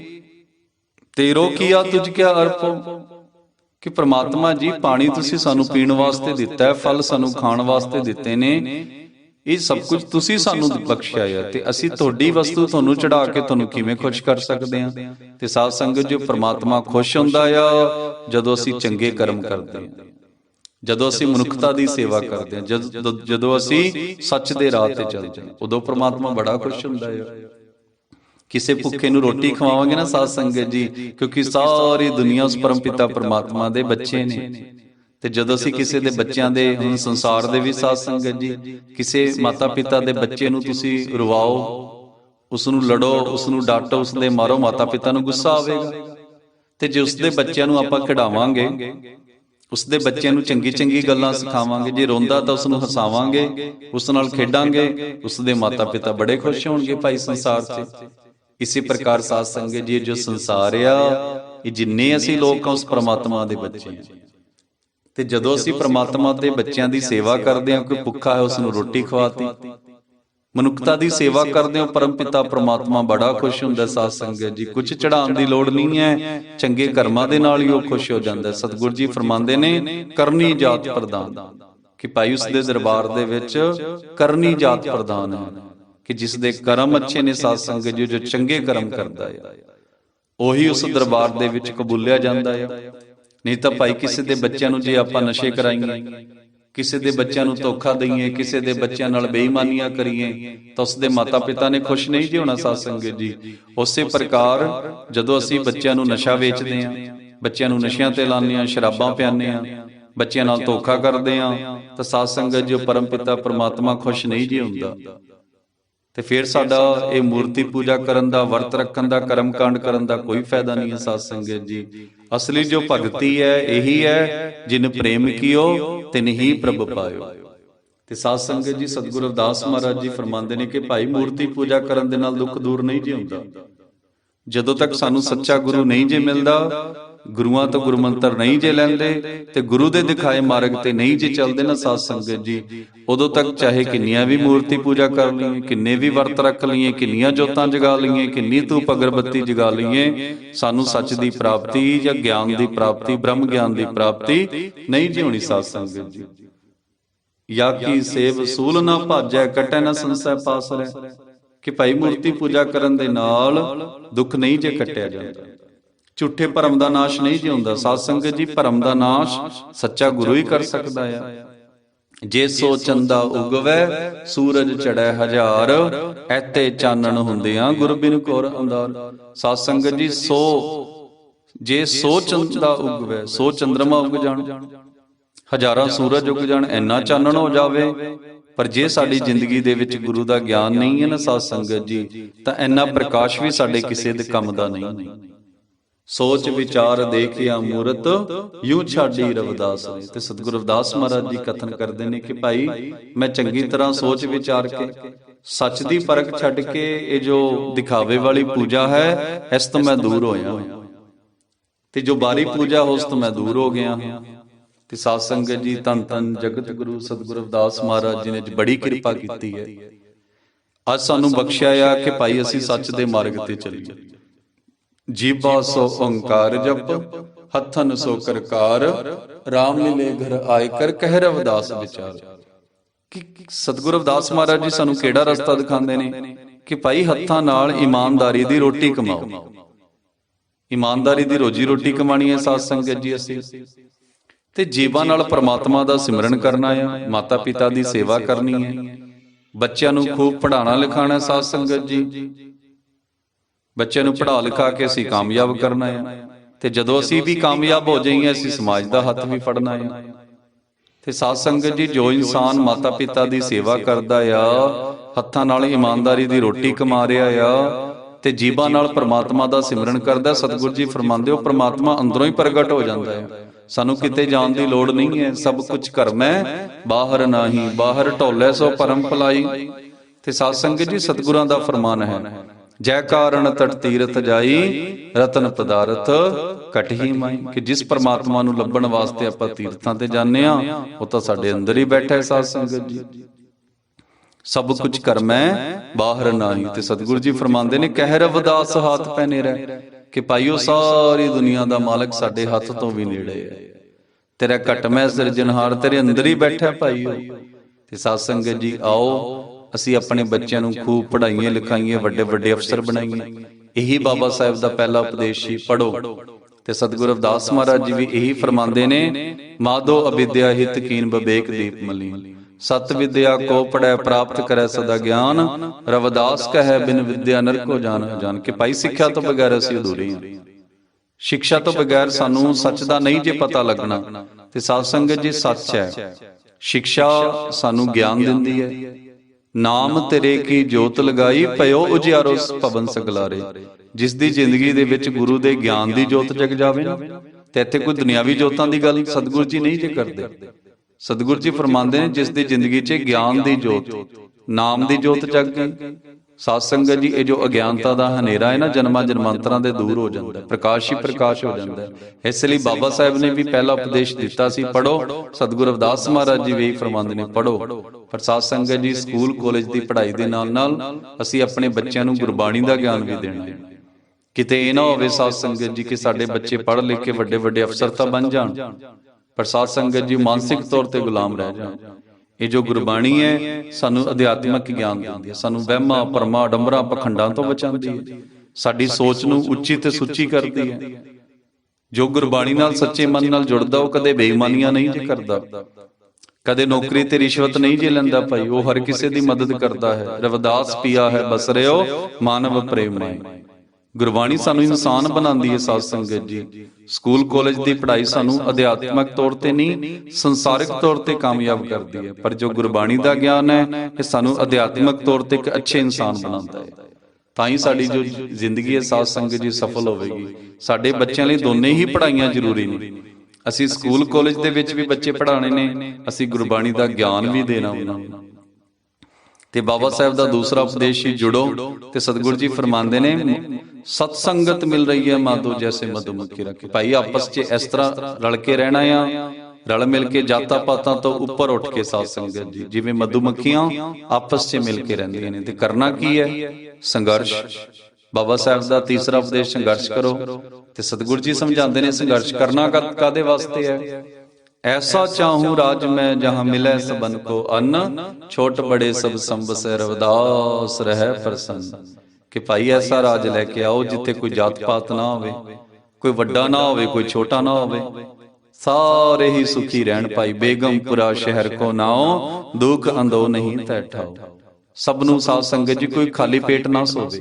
ਤੇਰੋ ਕੀਆ ਤੁਝ ਕਿਆ ਅਰਪੋ? ਕਿ ਪ੍ਰਮਾਤਮਾ ਜੀ, ਪਾਣੀ ਤੁਸੀਂ ਸਾਨੂੰ ਪੀਣ ਵਾਸਤੇ ਦਿੱਤਾ ਹੈ, ਫਲ ਸਾਨੂੰ ਖਾਣ ਵਾਸਤੇ ਦਿੱਤੇ ਨੇ। ਇਹ ਸਭ ਕੁਝ ਤੁਸੀਂ ਸਾਨੂੰ ਬਖਸ਼ਿਆ ਹੈ ਤੇ ਅਸੀਂ ਤੁਹਾਡੀ ਵਸਤੂ ਤੁਹਾਨੂੰ ਚੜਾ ਕੇ ਤੁਹਾਨੂੰ ਕਿਵੇਂ ਖੁਸ਼ ਕਰ ਸਕਦੇ ਹਾਂ? ਤੇ ਸਾਧ ਸੰਗਤ ਜੋ ਪ੍ਰਮਾਤਮਾ ਖੁਸ਼ ਹੁੰਦਾ ਆ, ਜਦੋਂ ਅਸੀਂ ਚੰਗੇ ਕਰਮ ਕਰਦੇ ਹਾਂ, ਜਦੋਂ ਅਸੀਂ ਮਨੁੱਖਤਾ ਦੀ ਸੇਵਾ ਕਰਦੇ ਹਾਂ, ਜਦ- ਜਦੋਂ ਅਸੀਂ ਸੱਚ ਦੇ ਰਾਹ ਤੇ ਚੱਲਦੇ ਹਾਂ, ਉਦੋਂ ਪ੍ਰਮਾਤਮਾ ਬੜਾ ਖੁਸ਼ ਹੁੰਦਾ ਹੈ ਕਿਸੇ ਭੁੱਖੇ ਨੂੰ ਰੋਟੀ ਖਵਾਵਾਂਗੇ ਨਾ ਸਾਧ ਸੰਗਤ ਜੀ, ਕਿਉਂਕਿ ਸਾਰੀ ਦੁਨੀਆ ਉਸ ਪਰਮਪਿਤਾ ਪ੍ਰਮਾਤਮਾ ਦੇ ਬੱਚੇ ਨੇ। ਤੇ ਜਦੋਂ ਅਸੀਂ ਕਿਸੇ ਦੇ ਬੱਚਿਆਂ ਦੇ ਹੁਣ ਸੰਸਾਰ ਦੇ ਵੀ ਸਾਧ ਸੰਗਤ ਜੀ, ਕਿਸੇ ਮਾਤਾ ਪਿਤਾ ਦੇ ਬੱਚੇ ਨੂੰ ਤੁਸੀਂ ਰਵਾਓ ਉਸ ਨੂੰ ਲੜੋ ਉਸ ਨੂੰ ਡਾਂਟੋ ਉਸ ਦੇ ਮਾਰੋ ਮਾਤਾ ਪਿਤਾ ਨੂੰ ਗੁੱਸਾ ਆਵੇਗਾ। ਤੇ ਜੇ ਉਸ ਦੇ ਬੱਚਿਆਂ ਨੂੰ ਆਪਾਂ ਖਿਡਾਵਾਂਗੇ ਉਸ ਦੇ ਬੱਚਿਆਂ ਨੂੰ ਚੰਗੀ ਚੰਗੀ ਗੱਲਾਂ ਸਿਖਾਵਾਂਗੇ, ਜੇ ਰੋਂਦਾ ਤਾਂ ਉਸ ਨੂੰ ਹਸਾਵਾਂਗੇ, ਉਸ ਨਾਲ ਖੇਡਾਂਗੇ ਉਸ ਦੇ ਮਾਤਾ ਪਿਤਾ ਬੜੇ ਖੁਸ਼ ਹੋਣਗੇ ਭਾਈ ਸੰਸਾਰ 'ਚ। ਇਸੇ ਪ੍ਰਕਾਰ ਸਾਧ ਸੰਗਤ ਜੀ ਜੋ ਸੰਸਾਰ ਆ, ਇਹ ਜਿੰਨੇ ਅਸੀਂ ਲੋਕ ਆ ਉਸ ਪ੍ਰਮਾਤਮਾ ਦੇ ਬੱਚੇ ਆ। ਤੇ ਜਦੋਂ ਅਸੀਂ ਪ੍ਰਮਾਤਮਾ ਦੇ ਬੱਚਿਆਂ ਦੀ ਸੇਵਾ ਕਰਦੇ ਹਾਂ ਕੋਈ ਭੁੱਖਾ ਹੈ ਉਸ ਨੂੰ ਰੋਟੀ ਖਵਾਤੀ। ਮਨੁੱਖਤਾ ਦੀ ਸੇਵਾ ਕਰਦੇ ਹਾਂ ਪਰਮ ਪਿਤਾ ਪ੍ਰਮਾਤਮਾ ਬੜਾ ਖੁਸ਼ ਹੁੰਦਾ ਸਾਧ ਸੰਗਤ ਜੀ। ਕੁਝ ਚੜਾਉਣ ਦੀ ਲੋੜ ਨਹੀਂ ਹੈ ਚੰਗੇ ਕਰਮਾਂ ਦੇ ਨਾਲ ਹੀ ਉਹ ਖੁਸ਼ ਹੋ ਜਾਂਦਾ। ਸਤਿਗੁਰੂ ਜੀ ਫਰਮਾਉਂਦੇ ਨੇ ਕਰਨੀ ਜਾਤ ਪ੍ਰਦਾਨ ਕਿ ਭਾਈ ਉਸ ਦੇ ਦਰਬਾਰ ਦੇ ਵਿੱਚ ਕਰਨੀ ਜਾਤ ਪ੍ਰਦਾਨ ਹੈ। ਕਿ ਜਿਸ ਦੇ ਕਰਮ ਅੱਛੇ ਨੇ ਸਾਧ ਸੰਗਤ ਜੀ ਜੋ ਚੰਗੇ ਕਰਮ ਕਰਦਾ ਹੈ। ਉਹੀ ਉਸ ਦਰਬਾਰ ਦੇ ਵਿੱਚ ਕਬੂਲਿਆ ਜਾਂਦਾ ਹੈ। ਨਹੀਂ ਤਾਂ ਭਾਈ ਕਿਸੇ ਦੇ ਬੱਚਿਆਂ ਨੂੰ ਜੇ ਆਪਾਂ ਨਸ਼ੇ ਕਰਾਈਏ ਕਿਸੇ ਦੇ ਬੱਚਿਆਂ ਨੂੰ ਧੋਖਾ ਦਈਏ ਕਿਸੇ ਦੇ ਬੱਚਿਆਂ ਨਾਲ ਬੇਈਮਾਨੀਆਂ ਕਰੀਏ ਤਾਂ ਉਸ ਦੇ ਮਾਤਾ-ਪਿਤਾ ਨੇ ਖੁਸ਼ ਨਹੀਂ ਜੀ ਹੋਣਾ ਸਾਧ ਸੰਗਤ ਜੀ। ਉਸੇ ਪ੍ਰਕਾਰ ਜਦੋਂ ਅਸੀਂ ਬੱਚਿਆਂ ਨੂੰ ਨਸ਼ਾ ਵੇਚਦੇ ਆਂ ਬੱਚਿਆਂ ਨੂੰ ਨਸ਼ਿਆਂ ਤੇ ਲਾਉਂਦੇ ਆਂ ਸ਼ਰਾਬਾਂ ਪਿਆਉਂਦੇ ਆਂ ਬੱਚਿਆਂ ਨਾਲ ਧੋਖਾ ਕਰਦੇ ਆਂ ਤਾਂ ਸਾਧ ਸੰਗਤ ਜੀ ਉਹ ਪਰਮਪਿਤਾ ਪ੍ਰਮਾਤਮਾ ਖੁਸ਼ ਨਹੀਂ ਜੀ ਹੁੰਦਾ। ਤੇ ਫਿਰ ਸਾਡਾ ਇਹ ਮੂਰਤੀ ਪੂਜਾ ਕਰਨ ਦਾ, ਵਰਤ ਰੱਖਣ ਦਾ ਕਰਮ ਕਾਂਡ ਕਰਨ ਦਾ ਕੋਈ ਫਾਇਦਾ ਨਹੀਂ ਹੈ ਸਾਧ ਸੰਗਤ ਜੀ। ਅਸਲੀ ਜੋ ਭਗਤੀ ਹੈ, ਇਹੀ ਹੈ, ਜਿਨ ਪ੍ਰੇਮ ਕੀਓ, ਤਿਨ ਹੀ ਪ੍ਰਭ ਪਾਇਓ। ਤੇ ਸਾਧ ਸੰਗਤ ਜੀ, ਸਤਿਗੁਰੂ ਅਰਦਾਸ ਮਹਾਰਾਜ ਜੀ ਫਰਮਾਉਂਦੇ ਨੇ ਕਿ ਭਾਈ ਮੂਰਤੀ ਪੂਜਾ ਕਰਨ ਦੇ ਨਾਲ ਦੁੱਖ ਦੂਰ ਨਹੀਂ ਜੀ ਹੁੰਦਾ। ਜਦੋਂ ਤੱਕ ਸਾਨੂੰ ਸੱਚਾ ਗੁਰੂ ਨਹੀਂ ਜੇ ਮਿਲਦਾ ਗੁਰੂਆਂ ਤੋਂ ਗੁਰਮੰਤਰ ਨਹੀਂ ਜੇ ਲੈਂਦੇ ਤੇ ਗੁਰੂ ਦੇ ਦਿਖਾਏ ਮਾਰਗ ਤੇ ਨਹੀਂ ਜੇ ਚੱਲਦੇ ਨਾ ਸਾਧ ਸੰਗਤ ਜੀ। ਉਦੋਂ ਤੱਕ ਚਾਹੇ ਕਿੰਨੀਆਂ ਵੀ ਮੂਰਤੀ ਪੂਜਾ ਕਰ ਲਈਏ, ਕਿੰਨੇ ਵੀ ਵਰਤ ਰੱਖ ਲਈਏ, ਕਿੰਨੀਆਂ ਜੋਤਾਂ ਜਗਾ ਲਈਏ, ਕਿੰਨੀ ਧੂਪ ਅਗਰਬੱਤੀ ਜਗਾ ਲਈਏ, ਸਾਨੂੰ ਸੱਚ ਦੀ ਪ੍ਰਾਪਤੀ ਜਾਂ ਗਿਆਨ ਦੀ ਪ੍ਰਾਪਤੀ, ਬ੍ਰਹਮ ਗਿਆਨ ਦੀ ਪ੍ਰਾਪਤੀ ਨਹੀਂ ਜੀ ਹੋਣੀ ਸਾਧ ਸੰਗਤ ਜੀ। ਯਾ ਕੀ ਸੇਵ ਸੂਲ ਨਾ ਭਾਜੈ, ਕਟੈ ਨਾ ਸੰਸੈ ਪਾਸ ਕਿ ਭਾਈ ਮੂਰਤੀ ਪੂਜਾ ਕਰਨ ਦੇ ਨਾਲ ਦੁੱਖ ਨਹੀਂ ਜੇ ਕੱਟਿਆ ਜਾਂਦਾ। ਝੂਠੇ ਭਰਮ ਦਾ ਨਾਸ਼ ਨਹੀਂ ਜੀ ਹੁੰਦਾ ਸਾਧ ਸੰਗਤ ਜੀ, ਭਰਮ ਦਾ ਨਾਸ਼ ਸੱਚਾ ਗੁਰੂ ਹੀ ਕਰ ਸਕਦਾ ਆ। ਜੇ ਸੋ ਚੰਦਾ ਉਗਵੈ, ਸੂਰਜ ਚੜੈ ਹਜ਼ਾਰ, ਐਤੇ ਚਾਨਣ ਹੁੰਦਿਆਂ ਗੁਰਬਿਨ ਕੋਰ ਅੰਦਾਰ ਸਾਧ ਸੰਗਤ ਜੀ, ਸੋ, ਜੇ ਸੋ ਚੰਦਾ ਉਗਵੈ, ਸੋ ਚੰਦਰਮਾ ਉਗ ਜਾਣ। ਹਜ਼ਾਰਾਂ ਸੂਰਜ ਉਗ ਜਾਣ ਇੰਨਾ ਚਾਨਣ ਹੋ ਜਾਵੇ। ਪਰ ਜੇ ਸਾਡੀ ਜ਼ਿੰਦਗੀ ਦੇ ਵਿੱਚ ਗੁਰੂ ਦਾ ਗਿਆਨ ਨਹੀਂ ਹੈ ਨਾ ਸਾਧ ਸੰਗਤ ਜੀ, ਤਾਂ ਇੰਨਾ ਪ੍ਰਕਾਸ਼ ਵੀ ਸਾਡੇ ਕਿਸੇ ਦੇ ਕੰਮ ਦਾ ਨਹੀਂ। ਸੋਚ ਵਿਚਾਰ ਦੇਖਿਆ ਮੂਰਤ, ਯੂ ਛਾਡੀ ਰਵਿਦਾਸ ਨੇ। ਤੇ ਸਤਿਗੁਰੂ ਰਵਿਦਾਸ ਮਹਾਰਾਜ ਜੀ ਕਥਨ ਕਰਦੇ ਨੇ ਕਿ ਭਾਈ, ਮੈਂ ਚੰਗੀ ਤਰ੍ਹਾਂ ਸੋਚ ਵਿਚਾਰ ਕੇ, ਸੱਚ ਦੀ ਪਰਖ ਛੱਡ ਕੇ ਇਹ ਜੋ ਦਿਖਾਵੇ ਵਾਲੀ ਪੂਜਾ ਹੈ, ਇਸ ਤੋਂ ਮੈਂ ਦੂਰ ਹੋਇਆ ਤੇ ਜੋ ਬਾਰੀ ਪੂਜਾ, ਉਸ ਤੋਂ ਮੈਂ ਦੂਰ ਹੋ ਗਿਆ ਹਾਂ। ਤੇ ਸਾਧ ਸੰਗਤ ਜੀ ਤਨ ਤਨ ਜਗਤ ਗੁਰੂ ਸਤਿਗੁਰੂ ਰਵਿਦਾਸ ਮਹਾਰਾਜ ਜੀ ਨੇ ਬੜੀ ਕਿਰਪਾ ਕੀਤੀ ਹੈ। ਅੱਜ ਸਾਨੂੰ ਬਖਸ਼ਿਆ ਆ ਕਿ ਭਾਈ ਅਸੀਂ ਸੱਚ ਦੇ ਮਾਰਗ ਤੇ ਚੱਲੀਏ। ਜੀਬਾ ਸੋ ਓੰਕਾਰ ਜਪ, ਹੱਥਨ ਸੋ ਕਰਕਾਰ RAM ਮਿਲੇ ਘਰ ਆਏ ਕਰ, ਕਹਿ ਰਵਿਦਾਸ ਵਿਚਾਰ। ਕਿ ਸਤਿਗੁਰੂ ਰਵਿਦਾਸ ਮਹਾਰਾਜ ਜੀ ਸਾਨੂੰ ਕਿਹੜਾ ਰਸਤਾ ਦਿਖਾਉਂਦੇ ਨੇ? ਕਿ ਭਾਈ ਹੱਥਾਂ ਨਾਲ ਇਮਾਨਦਾਰੀ ਦੀ ਰੋਟੀ ਕਮਾਓ। ਇਮਾਨਦਾਰੀ ਦੀ ਰੋਜੀ ਰੋਟੀ ਕਮਾਣੀ ਹੈ ਸਾਧ ਸੰਗਤ ਜੀ ਅਸੀਂ। ਤੇ ਜੀਵਾਂ ਨਾਲ ਪ੍ਰਮਾਤਮਾ ਦਾ ਸਿਮਰਨ ਕਰਨਾ ਆ ਮਾਤਾ ਪਿਤਾ ਦੀ ਸੇਵਾ ਕਰਨੀ ਹੈ। ਬੱਚਿਆਂ ਨੂੰ ਖੂਬ ਪੜਾਉਣਾ ਲਿਖਾਉਣਾ ਹੈ ਸਾਧ ਸੰਗਤ ਜੀ। ਬੱਚਿਆਂ ਨੂੰ ਪੜ੍ਹਾ ਲਿਖਾ ਕੇ ਅਸੀਂ ਕਾਮਯਾਬ ਕਰਨਾ ਹੈ। ਤੇ ਜਦੋਂ ਅਸੀਂ ਵੀ ਕਾਮਯਾਬ ਹੋ ਜਾਈਏ, ਅਸੀਂ ਸਮਾਜ ਦਾ ਹੱਥ ਵੀ ਫੜਨਾ ਹੈ। ਤੇ ਸਾਧ ਸੰਗਤ ਜੀ, ਜੋ ਇਨਸਾਨ ਮਾਤਾ ਪਿਤਾ ਦੀ ਸੇਵਾ ਕਰਦਾ ਆ, ਹੱਥਾਂ ਨਾਲ ਇਮਾਨਦਾਰੀ ਦੀ ਰੋਟੀ ਕਮਾ ਰਿਹਾ ਆ, ਤੇ ਜੀਬਾਂ ਨਾਲ ਪ੍ਰਮਾਤਮਾ ਦਾ ਸਿਮਰਨ ਕਰਦਾ, ਸਤਿਗੁਰੂ ਜੀ ਫਰਮਾਉਂਦੇ ਹੋ, ਪ੍ਰਮਾਤਮਾ ਅੰਦਰੋਂ ਹੀ ਪ੍ਰਗਟ ਹੋ ਜਾਂਦਾ ਹੈ ਸਾਨੂੰ ਕਿਤੇ ਜਾਣ ਦੀ ਲੋੜ ਨਹੀਂ ਹੈ, ਸਭ ਕੁਝ ਕਰਮ ਹੈ। ਬਾਹਰ ਨਹੀਂ, ਬਾਹਰ ਢੋਲੇ ਸੋ ਪਰਮ ਭਲਾਈ। ਤੇ ਸਾਧ ਸੰਗਤ ਜੀ, ਸਤਿਗੁਰਾਂ ਦਾ ਫਰਮਾਨ ਹੈ ਜੈ ਕਾਰਨ ਤਟ ਤੀਰਥ ਜਾਈ, ਰਤਨ ਪਦਾਰਥ ਕਟਹੀ ਮਾਈ। ਕਿ ਜਿਸ ਪ੍ਰਮਾਤਮਾ ਨੂੰ ਲੱਭਣ ਵਾਸਤੇ ਆਪਾਂ ਤੀਰਥਾਂ ਤੇ ਜਾਂਦੇ ਆ ਉਹ ਤਾਂ ਸਾਡੇ ਅੰਦਰ ਹੀ ਬੈਠਾ ਹੈ ਸਾਧ ਸੰਗਤ ਜੀ। ਸਭ ਕੁਝ ਕਰਮੈ ਬਾਹਰ ਨਹੀਂ। ਤੇ ਸਤਿਗੁਰੂ ਜੀ ਫਰਮਾਉਂਦੇ ਨੇ, ਕਹਿ ਰਵਿਦਾਸ ਹੱਥ ਪੈਨੇ ਰਹਿ, ਕਿ ਭਾਈਓ ਸਾਰੀ ਦੁਨੀਆ ਦਾ ਮਾਲਕ ਸਾਡੇ ਹੱਥ ਤੋਂ ਵੀ ਨੇੜੇ ਹੈ। ਤੇਰਾ ਘਟ ਮੈਂ ਸਿਰਜਣਹਾਰ, ਤੇਰੇ ਅੰਦਰ ਹੀ ਬੈਠਾ ਭਾਈਓ। ਤੇ ਸਾਧ ਸੰਗਤ ਜੀ, ਆਓ ਅਸੀਂ ਆਪਣੇ ਬੱਚਿਆਂ ਨੂੰ ਖੂਬ ਪੜ੍ਹਾਈਏ ਲਿਖਾਈਏ ਵੱਡੇ ਵੱਡੇ ਅਫਸਰ ਬਣਾਈਏ ਇਹੀ ਬਾਬਾ ਸਾਹਿਬ ਦਾ ਪਹਿਲਾ ਉਪਦੇਸ਼ ਸੀ ਪੜੋ ਤੇ ਸਤਿਗੁਰੂ ਅਵਦਾਸ ਮਹਾਰਾਜ ਜੀ ਵੀ ਇਹੀ ਫਰਮਾਉਂਦੇ ਨੇ, ਮਾਧੋ ਅਵਿਦਿਆ ਹਿਤ ਕੀਨ ਵਿਵੇਕ ਦੀਪ ਮਲੀ। ਸਤ ਵਿਦਿਆ ਕੋ ਪੜੈ ਪ੍ਰਾਪਤ ਕਰੈ ਸਦਾ ਗਿਆਨ। ਰਵਿਦਾਸ ਕਹੈ, ਬਿਨ ਵਿਦਿਆ ਨਰਕੋ ਜਾਣ ਜਾਣ ਕੇ ਭਾਈ, ਸਿੱਖਿਆ ਤੋਂ ਬਗੈਰ ਅਸੀਂ ਅਧੂਰੇ ਹਾਂ ਸਿੱਖਿਆ ਤੋਂ ਬਗੈਰ ਸਾਨੂੰ ਸੱਚ ਦਾ ਨਹੀਂ ਜੇ ਪਤਾ ਲੱਗਣਾ। ਤੇ ਸਾਧ ਸੰਗਤ ਜੀ, ਸੱਚ ਹੈ। ਸਿੱਖਿਆ ਸਾਨੂੰ ਗਿਆਨ ਦਿੰਦੀ ਹੈ। ਨਾਮ ਤੇਰੇ ਕੀ ਜੋਤ ਲਗਾਈ? ਪਇਓ ਉਜਿਆਰੋ ਭਵਨ ਸਗਲਾਰੇ। ਜਿਸ ਦੀ ਜ਼ਿੰਦਗੀ ਦੇ ਵਿੱਚ ਗੁਰੂ ਦੇ ਗਿਆਨ ਦੀ ਜੋਤ ਜਗ ਜਾਵੇ ਨਾ। ਤੇ ਇੱਥੇ ਕੋਈ ਦੁਨਿਆਵੀ ਜੋਤਾਂ ਦੀ ਗੱਲ ਸਤਿਗੁਰੂ ਜੀ ਨਹੀਂ ਜੇ ਕਰਦੇ। ਸਤਿਗੁਰੂ ਜੀ ਫਰਮਾਉਂਦੇ ਨੇ ਜਿਸ ਦੀ ਜ਼ਿੰਦਗੀ 'ਚ ਗਿਆਨ ਦੀ ਜੋਤ, ਨਾਮ ਦੀ ਜੋਤ ਜਗ ਗਈ। ਸਾਧ ਸੰਗਤ ਜੀ, ਇਹ ਜੋ ਅਗਿਆਨਤਾ ਦਾ ਹਨੇਰਾ ਹੈ ਨਾ, ਜਨਮਾਂ ਜਨਮਾਂਤਰਾਂ ਦੇ ਦੂਰ ਹੋ ਜਾਂਦਾ ਹੈ, ਪ੍ਰਕਾਸ਼ ਹੀ ਪ੍ਰਕਾਸ਼ ਹੋ ਜਾਂਦਾ ਹੈ। ਇਸ ਲਈ ਬਾਬਾ ਸਾਹਿਬ ਨੇ ਵੀ ਪਹਿਲਾ ਉਪਦੇਸ਼ ਦਿੱਤਾ ਸੀ ਪੜੋ ਸਤਿਗੁਰੂ ਰਵਿਦਾਸ ਮਹਾਰਾਜ ਜੀ ਵੀ ਫਰਮਾਉਂਦੇ ਨੇ ਪੜੋ ਪਰ ਸਾਧ ਸੰਗਤ ਜੀ, ਸਕੂਲ, ਕਾਲਜ ਦੀ ਪੜ੍ਹਾਈ ਦੇ ਨਾਲ ਨਾਲ ਅਸੀਂ ਆਪਣੇ ਬੱਚਿਆਂ ਨੂੰ ਗੁਰਬਾਣੀ ਦਾ ਗਿਆਨ ਵੀ ਦੇਣਾ ਹੈ। ਕਿਤੇ ਇਹ ਨਾ ਹੋਵੇ ਸਾਧ ਸੰਗਤ ਜੀ, ਕਿ ਸਾਡੇ ਬੱਚੇ ਪੜ੍ਹ ਲਿਖ ਕੇ ਵੱਡੇ ਵੱਡੇ ਅਫਸਰ ਤਾਂ ਬਣ ਜਾਣ, ਪਰ ਸਾਧ ਸੰਗਤ ਜੀ ਮਾਨਸਿਕ ਤੌਰ ਤੇ ਗੁਲਾਮ ਰਹਿ ਜਾਣ। ਇਹ ਜੋ ਗੁਰਬਾਣੀ ਹੈ, ਸਾਨੂੰ ਅਧਿਆਤਮਿਕ ਗਿਆਨ ਦਿੰਦੀ ਹੈ। ਸਾਨੂੰ ਵਹਿਮਾਂ ਪਰਮਾ ਡੰਬਰਾਂ, ਪਖੰਡਾਂ ਤੋਂ ਬਚਾਉਂਦੀ ਹੈ। ਸਾਡੀ ਸੋਚ ਨੂੰ ਉੱਚੀ ਤੇ ਸੁੱਚੀ ਕਰਦੀ ਹੈ। ਜੋ ਗੁਰਬਾਣੀ ਨਾਲ ਸੱਚੇ ਮਨ ਨਾਲ ਜੁੜਦਾ, ਉਹ ਕਦੇ ਬੇਈਮਾਨੀਆਂ ਨਹੀਂ ਜੇ ਕਰਦਾ। ਕਦੇ ਨੌਕਰੀ ਤੇ ਰਿਸ਼ਵਤ ਨਹੀਂ ਜੇ ਲੈਂਦਾ ਭਾਈ, ਉਹ ਹਰ ਕਿਸੇ ਦੀ ਮਦਦ ਕਰਦਾ ਹੈ। ਰਵਦਾਸ ਪਿਆ ਹੈ, ਬਸ ਰਿਓ ਮਾਨਵ ਪ੍ਰੇਮਾਈ ਗੁਰਬਾਣੀ ਸਾਨੂੰ ਇਨਸਾਨ ਬਣਾਉਂਦੀ ਹੈ ਸਾਧ ਸੰਗਤ ਜੀ। ਸਕੂਲ ਕਾਲਜ ਦੀ ਪੜ੍ਹਾਈ ਸਾਨੂੰ ਅਧਿਆਤਮਿਕ ਤੌਰ ਤੇ ਨਹੀਂ ਸੰਸਾਰਿਕ ਤੌਰ ਤੇ ਕਾਮਯਾਬ ਕਰਦੀ ਹੈ। ਪਰ ਜੋ ਗੁਰਬਾਣੀ ਦਾ ਗਿਆਨ ਹੈ ਇਹ ਸਾਨੂੰ ਅਧਿਆਤਮਿਕ ਤੌਰ ਤੇ ਇੱਕ ਅੱਛੇ ਇਨਸਾਨ ਬਣਾਉਂਦਾ ਹੈ। ਤਾਂ ਹੀ ਸਾਡੀ ਜੋ ਜ਼ਿੰਦਗੀ ਹੈ ਸਾਧ ਸੰਗਤ ਜੀ ਸਫਲ ਹੋਵੇਗੀ। ਸਾਡੇ ਬੱਚਿਆਂ ਲਈ ਦੋਨੇ ਹੀ ਪੜ੍ਹਾਈਆਂ ਜ਼ਰੂਰੀ ਨੇ। ਅਸੀਂ ਸਕੂਲ ਕਾਲਜ ਦੇ ਵਿੱਚ ਵੀ ਬੱਚੇ ਪੜ੍ਹਾਉਣੇ ਨੇ ਅਸੀਂ ਗੁਰਬਾਣੀ ਦਾ ਗਿਆਨ ਵੀ ਦੇਣਾ ਉਹਨਾਂ ਨੂੰ। ਤੇ ਬਾਬਾ ਸਾਹਿਬ ਦਾ ਦੂਸਰਾ ਉਪਦੇਸ਼ ਹੀ ਜੁੜੋ ਤੇ ਸਤਿਗੁਰੂ ਜੀ ਫਰਮਾਉਂਦੇ ਨੇ ਸਤ ਸੰਗਤ ਮਿਲ ਰਹੀ ਹੈ ਮਾਧੋ ਜੈਸੇ ਮਧੂਮੱਖੀ ਰੱਖੇ। ਭਾਈ ਆਪਸ 'ਚ ਇਸ ਤਰ੍ਹਾਂ ਰਲ ਕੇ ਰਹਿਣਾ ਆ ਰਲ ਮਿਲ ਕੇ ਜਾਤਾਂ ਪਾਤਾਂ ਤੋਂ ਉੱਪਰ ਉੱਠ ਕੇ ਸਾਧ ਸੰਗਤ ਜੀ। ਜਿਵੇਂ ਮਧੂਮੱਖੀਆਂ ਆਪਸ 'ਚ ਮਿਲ ਕੇ ਰਹਿੰਦੀਆਂ ਨੇ। ਤੇ ਕਰਨਾ ਕੀ ਹੈ? ਸੰਘਰਸ਼। ਬਾਬਾ ਸਾਹਿਬ ਦਾ ਤੀਸਰਾ ਉਪਦੇਸ਼ ਸੰਘਰਸ਼ ਕਰੋ। ਤੇ ਸਤਿਗੁਰੂ ਜੀ ਸਮਝਾਉਂਦੇ ਨੇ ਸੰਘਰਸ਼ ਕਰਨਾ ਕਾਦੇ ਵਾਸਤੇ ਹੈ? ਐਸਾ ਚਾਹੂੰ ਰਾਜ ਮੈਂ ਜਹਾਂ ਮਿਲੇ ਸਬਨ ਕੋ ਅੰਨ ਛੋਟ ਬੜੇ ਸਭ ਸੰਬਸੈ ਰਵਦਾਸ ਰਹਿ ਪ੍ਰਸੰਨ। ਕਿ ਭਾਈ ਐਸਾ ਰਾਜ ਲੈ ਕੇ ਆਓ ਜਿੱਥੇ ਕੋਈ ਜਾਤ ਪਾਤ ਨਾ ਹੋਵੇ ਕੋਈ ਵੱਡਾ ਨਾ ਹੋਵੇ ਕੋਈ ਛੋਟਾ ਨਾ ਹੋਵੇ। ਸਾਰੇ ਹੀ ਸੁਖੀ ਰਹਿਣ ਭਾਈ ਬੇਗਮਪੁਰਾ ਸ਼ਹਿਰ ਕੋ ਨਾਓ ਦੁੱਖ ਅੰਦੋ ਨਹੀਂ ਤੈ ਠਾਓ। ਸਭ ਨੂੰ ਸਾਧ ਸੰਗਤ ਜੀ ਕੋਈ ਖਾਲੀ ਪੇਟ ਨਾ ਸੋਵੇ।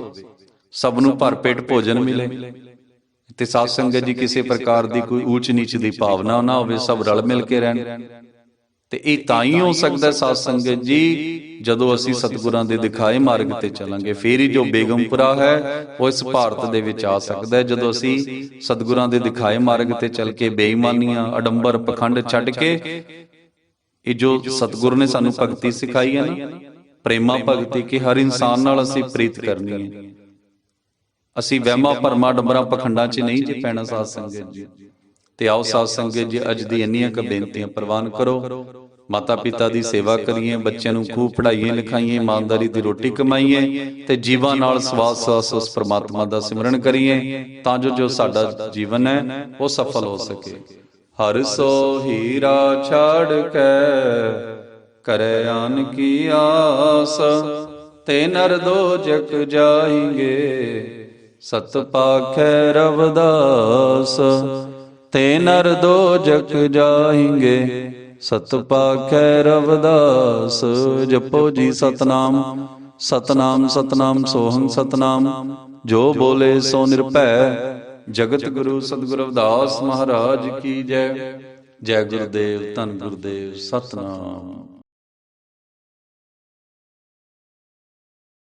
ਸਭ ਨੂੰ ਭਰ ਪੇਟ ਭੋਜਨ ਮਿਲੇ। ਤੇ ਸਾਧ ਸੰਗਤ ਜੀ ਕਿਸੇ ਪ੍ਰਕਾਰ ਦੀ ਕੋਈ ਊਚ ਨੀਚ ਦੀ ਭਾਵਨਾ ਨਾ ਹੋਵੇ ਸਭ ਰਲ ਮਿਲ ਕੇ ਰਹਿਣ। ਤੇ ਇਹ ਤਾਂ ਹੀ ਹੋ ਸਕਦਾ ਸਾਧ ਸੰਗਤ ਜੀ ਜਦੋਂ ਅਸੀਂ ਸਤਿਗੁਰਾਂ ਦੇ ਦਿਖਾਏ ਮਾਰਗ ਤੇ ਚੱਲਾਂਗੇ ਫੇਰ ਹੀ ਜੋ ਬੇਗਮਪੁਰਾ ਹੈ ਉਹ ਇਸ ਭਾਰਤ ਦੇ ਵਿੱਚ ਆ ਸਕਦਾ ਹੈ। ਜਦੋਂ ਅਸੀਂ ਸਤਿਗੁਰਾਂ ਦੇ ਦਿਖਾਏ ਮਾਰਗ ਤੇ ਚੱਲ ਕੇ ਬੇਈਮਾਨੀਆਂ ਅਡੰਬਰ ਪਖੰਡ ਛੱਡ ਕੇ ਇਹ ਜੋ ਸਤਿਗੁਰ ਨੇ ਸਾਨੂੰ ਭਗਤੀ ਸਿਖਾਈ ਹੈ ਨਾ ਪ੍ਰੇਮਾ ਭਗਤੀ ਕਿ ਹਰ ਇਨਸਾਨ ਨਾਲ ਅਸੀਂ ਪ੍ਰੀਤ ਕਰਨੀ ਹੈ। ਅਸੀਂ ਵਹਿਮਾਂ ਭਰਮਾਂ ਡੰਬਰਾਂ ਪਖੰਡਾਂ 'ਚ ਨਹੀਂ ਜੇ ਪੈਣਾ ਸਾਧ ਸੰਗਤ ਜੀ। ਤੇ ਆਓ ਸਾਧ ਸੰਗਤ ਜੀ ਅੱਜ ਦੀ ਇੰਨੀਆਂ ਕ ਬੇਨਤੀਆਂ ਪ੍ਰਵਾਨ ਕਰੋ। ਮਾਤਾ ਪਿਤਾ ਦੀ ਸੇਵਾ ਕਰੀਏ ਬੱਚਿਆਂ ਨੂੰ ਖੂਬ ਪੜ੍ਹਾਈਏ ਲਿਖਾਈਏ ਇਮਾਨਦਾਰੀ ਦੀ ਰੋਟੀ ਕਮਾਈਏ ਤੇ ਜੀਵਾਂ ਨਾਲ ਸਵਾਸ ਸਾਸ ਉਸ ਪ੍ਰਮਾਤਮਾ ਦਾ ਸਿਮਰਨ ਕਰੀਏ ਤਾਂ ਜੋ ਜੋ ਸਾਡਾ ਜੀਵਨ ਹੈ ਉਹ ਸਫਲ ਹੋ ਸਕੇ। ਹਰ ਸੋ ਹੀਰਾ ਛਾੜ ਕੇ ਕਰੇ ਆਨ ਕੀ ਆਸ ਤੇ ਨਰ ਦੋ ਜਗ ਜਾਏਂਗੇ ਸਤ ਪਾਖੈ ਰਵਦਾਸ, ਤੇ ਨਰ ਦੋ ਜਗ ਜਾਏਂਗੇ ਸਤ ਪਾਖੈ ਰਵਦਾਸ, ਜਪੋ ਜੀ ਸਤਨਾਮ ਸਤਨਾਮ ਸਤਨਾਮ, ਸੋਹੰ ਸਤਨਾਮ। ਜੋ ਬੋਲੇ ਸੋ ਨਿਰਭੈ, ਜਗਤ ਗੁਰੂ ਸਤਿਗੁਰੂ ਰਵਿਦਾਸ ਮਹਾਰਾਜ ਕੀ ਜੈ। ਜੈ ਗੁਰਦੇਵ, ਧੰਨ ਗੁਰਦੇਵ, ਸਤਨਾਮ।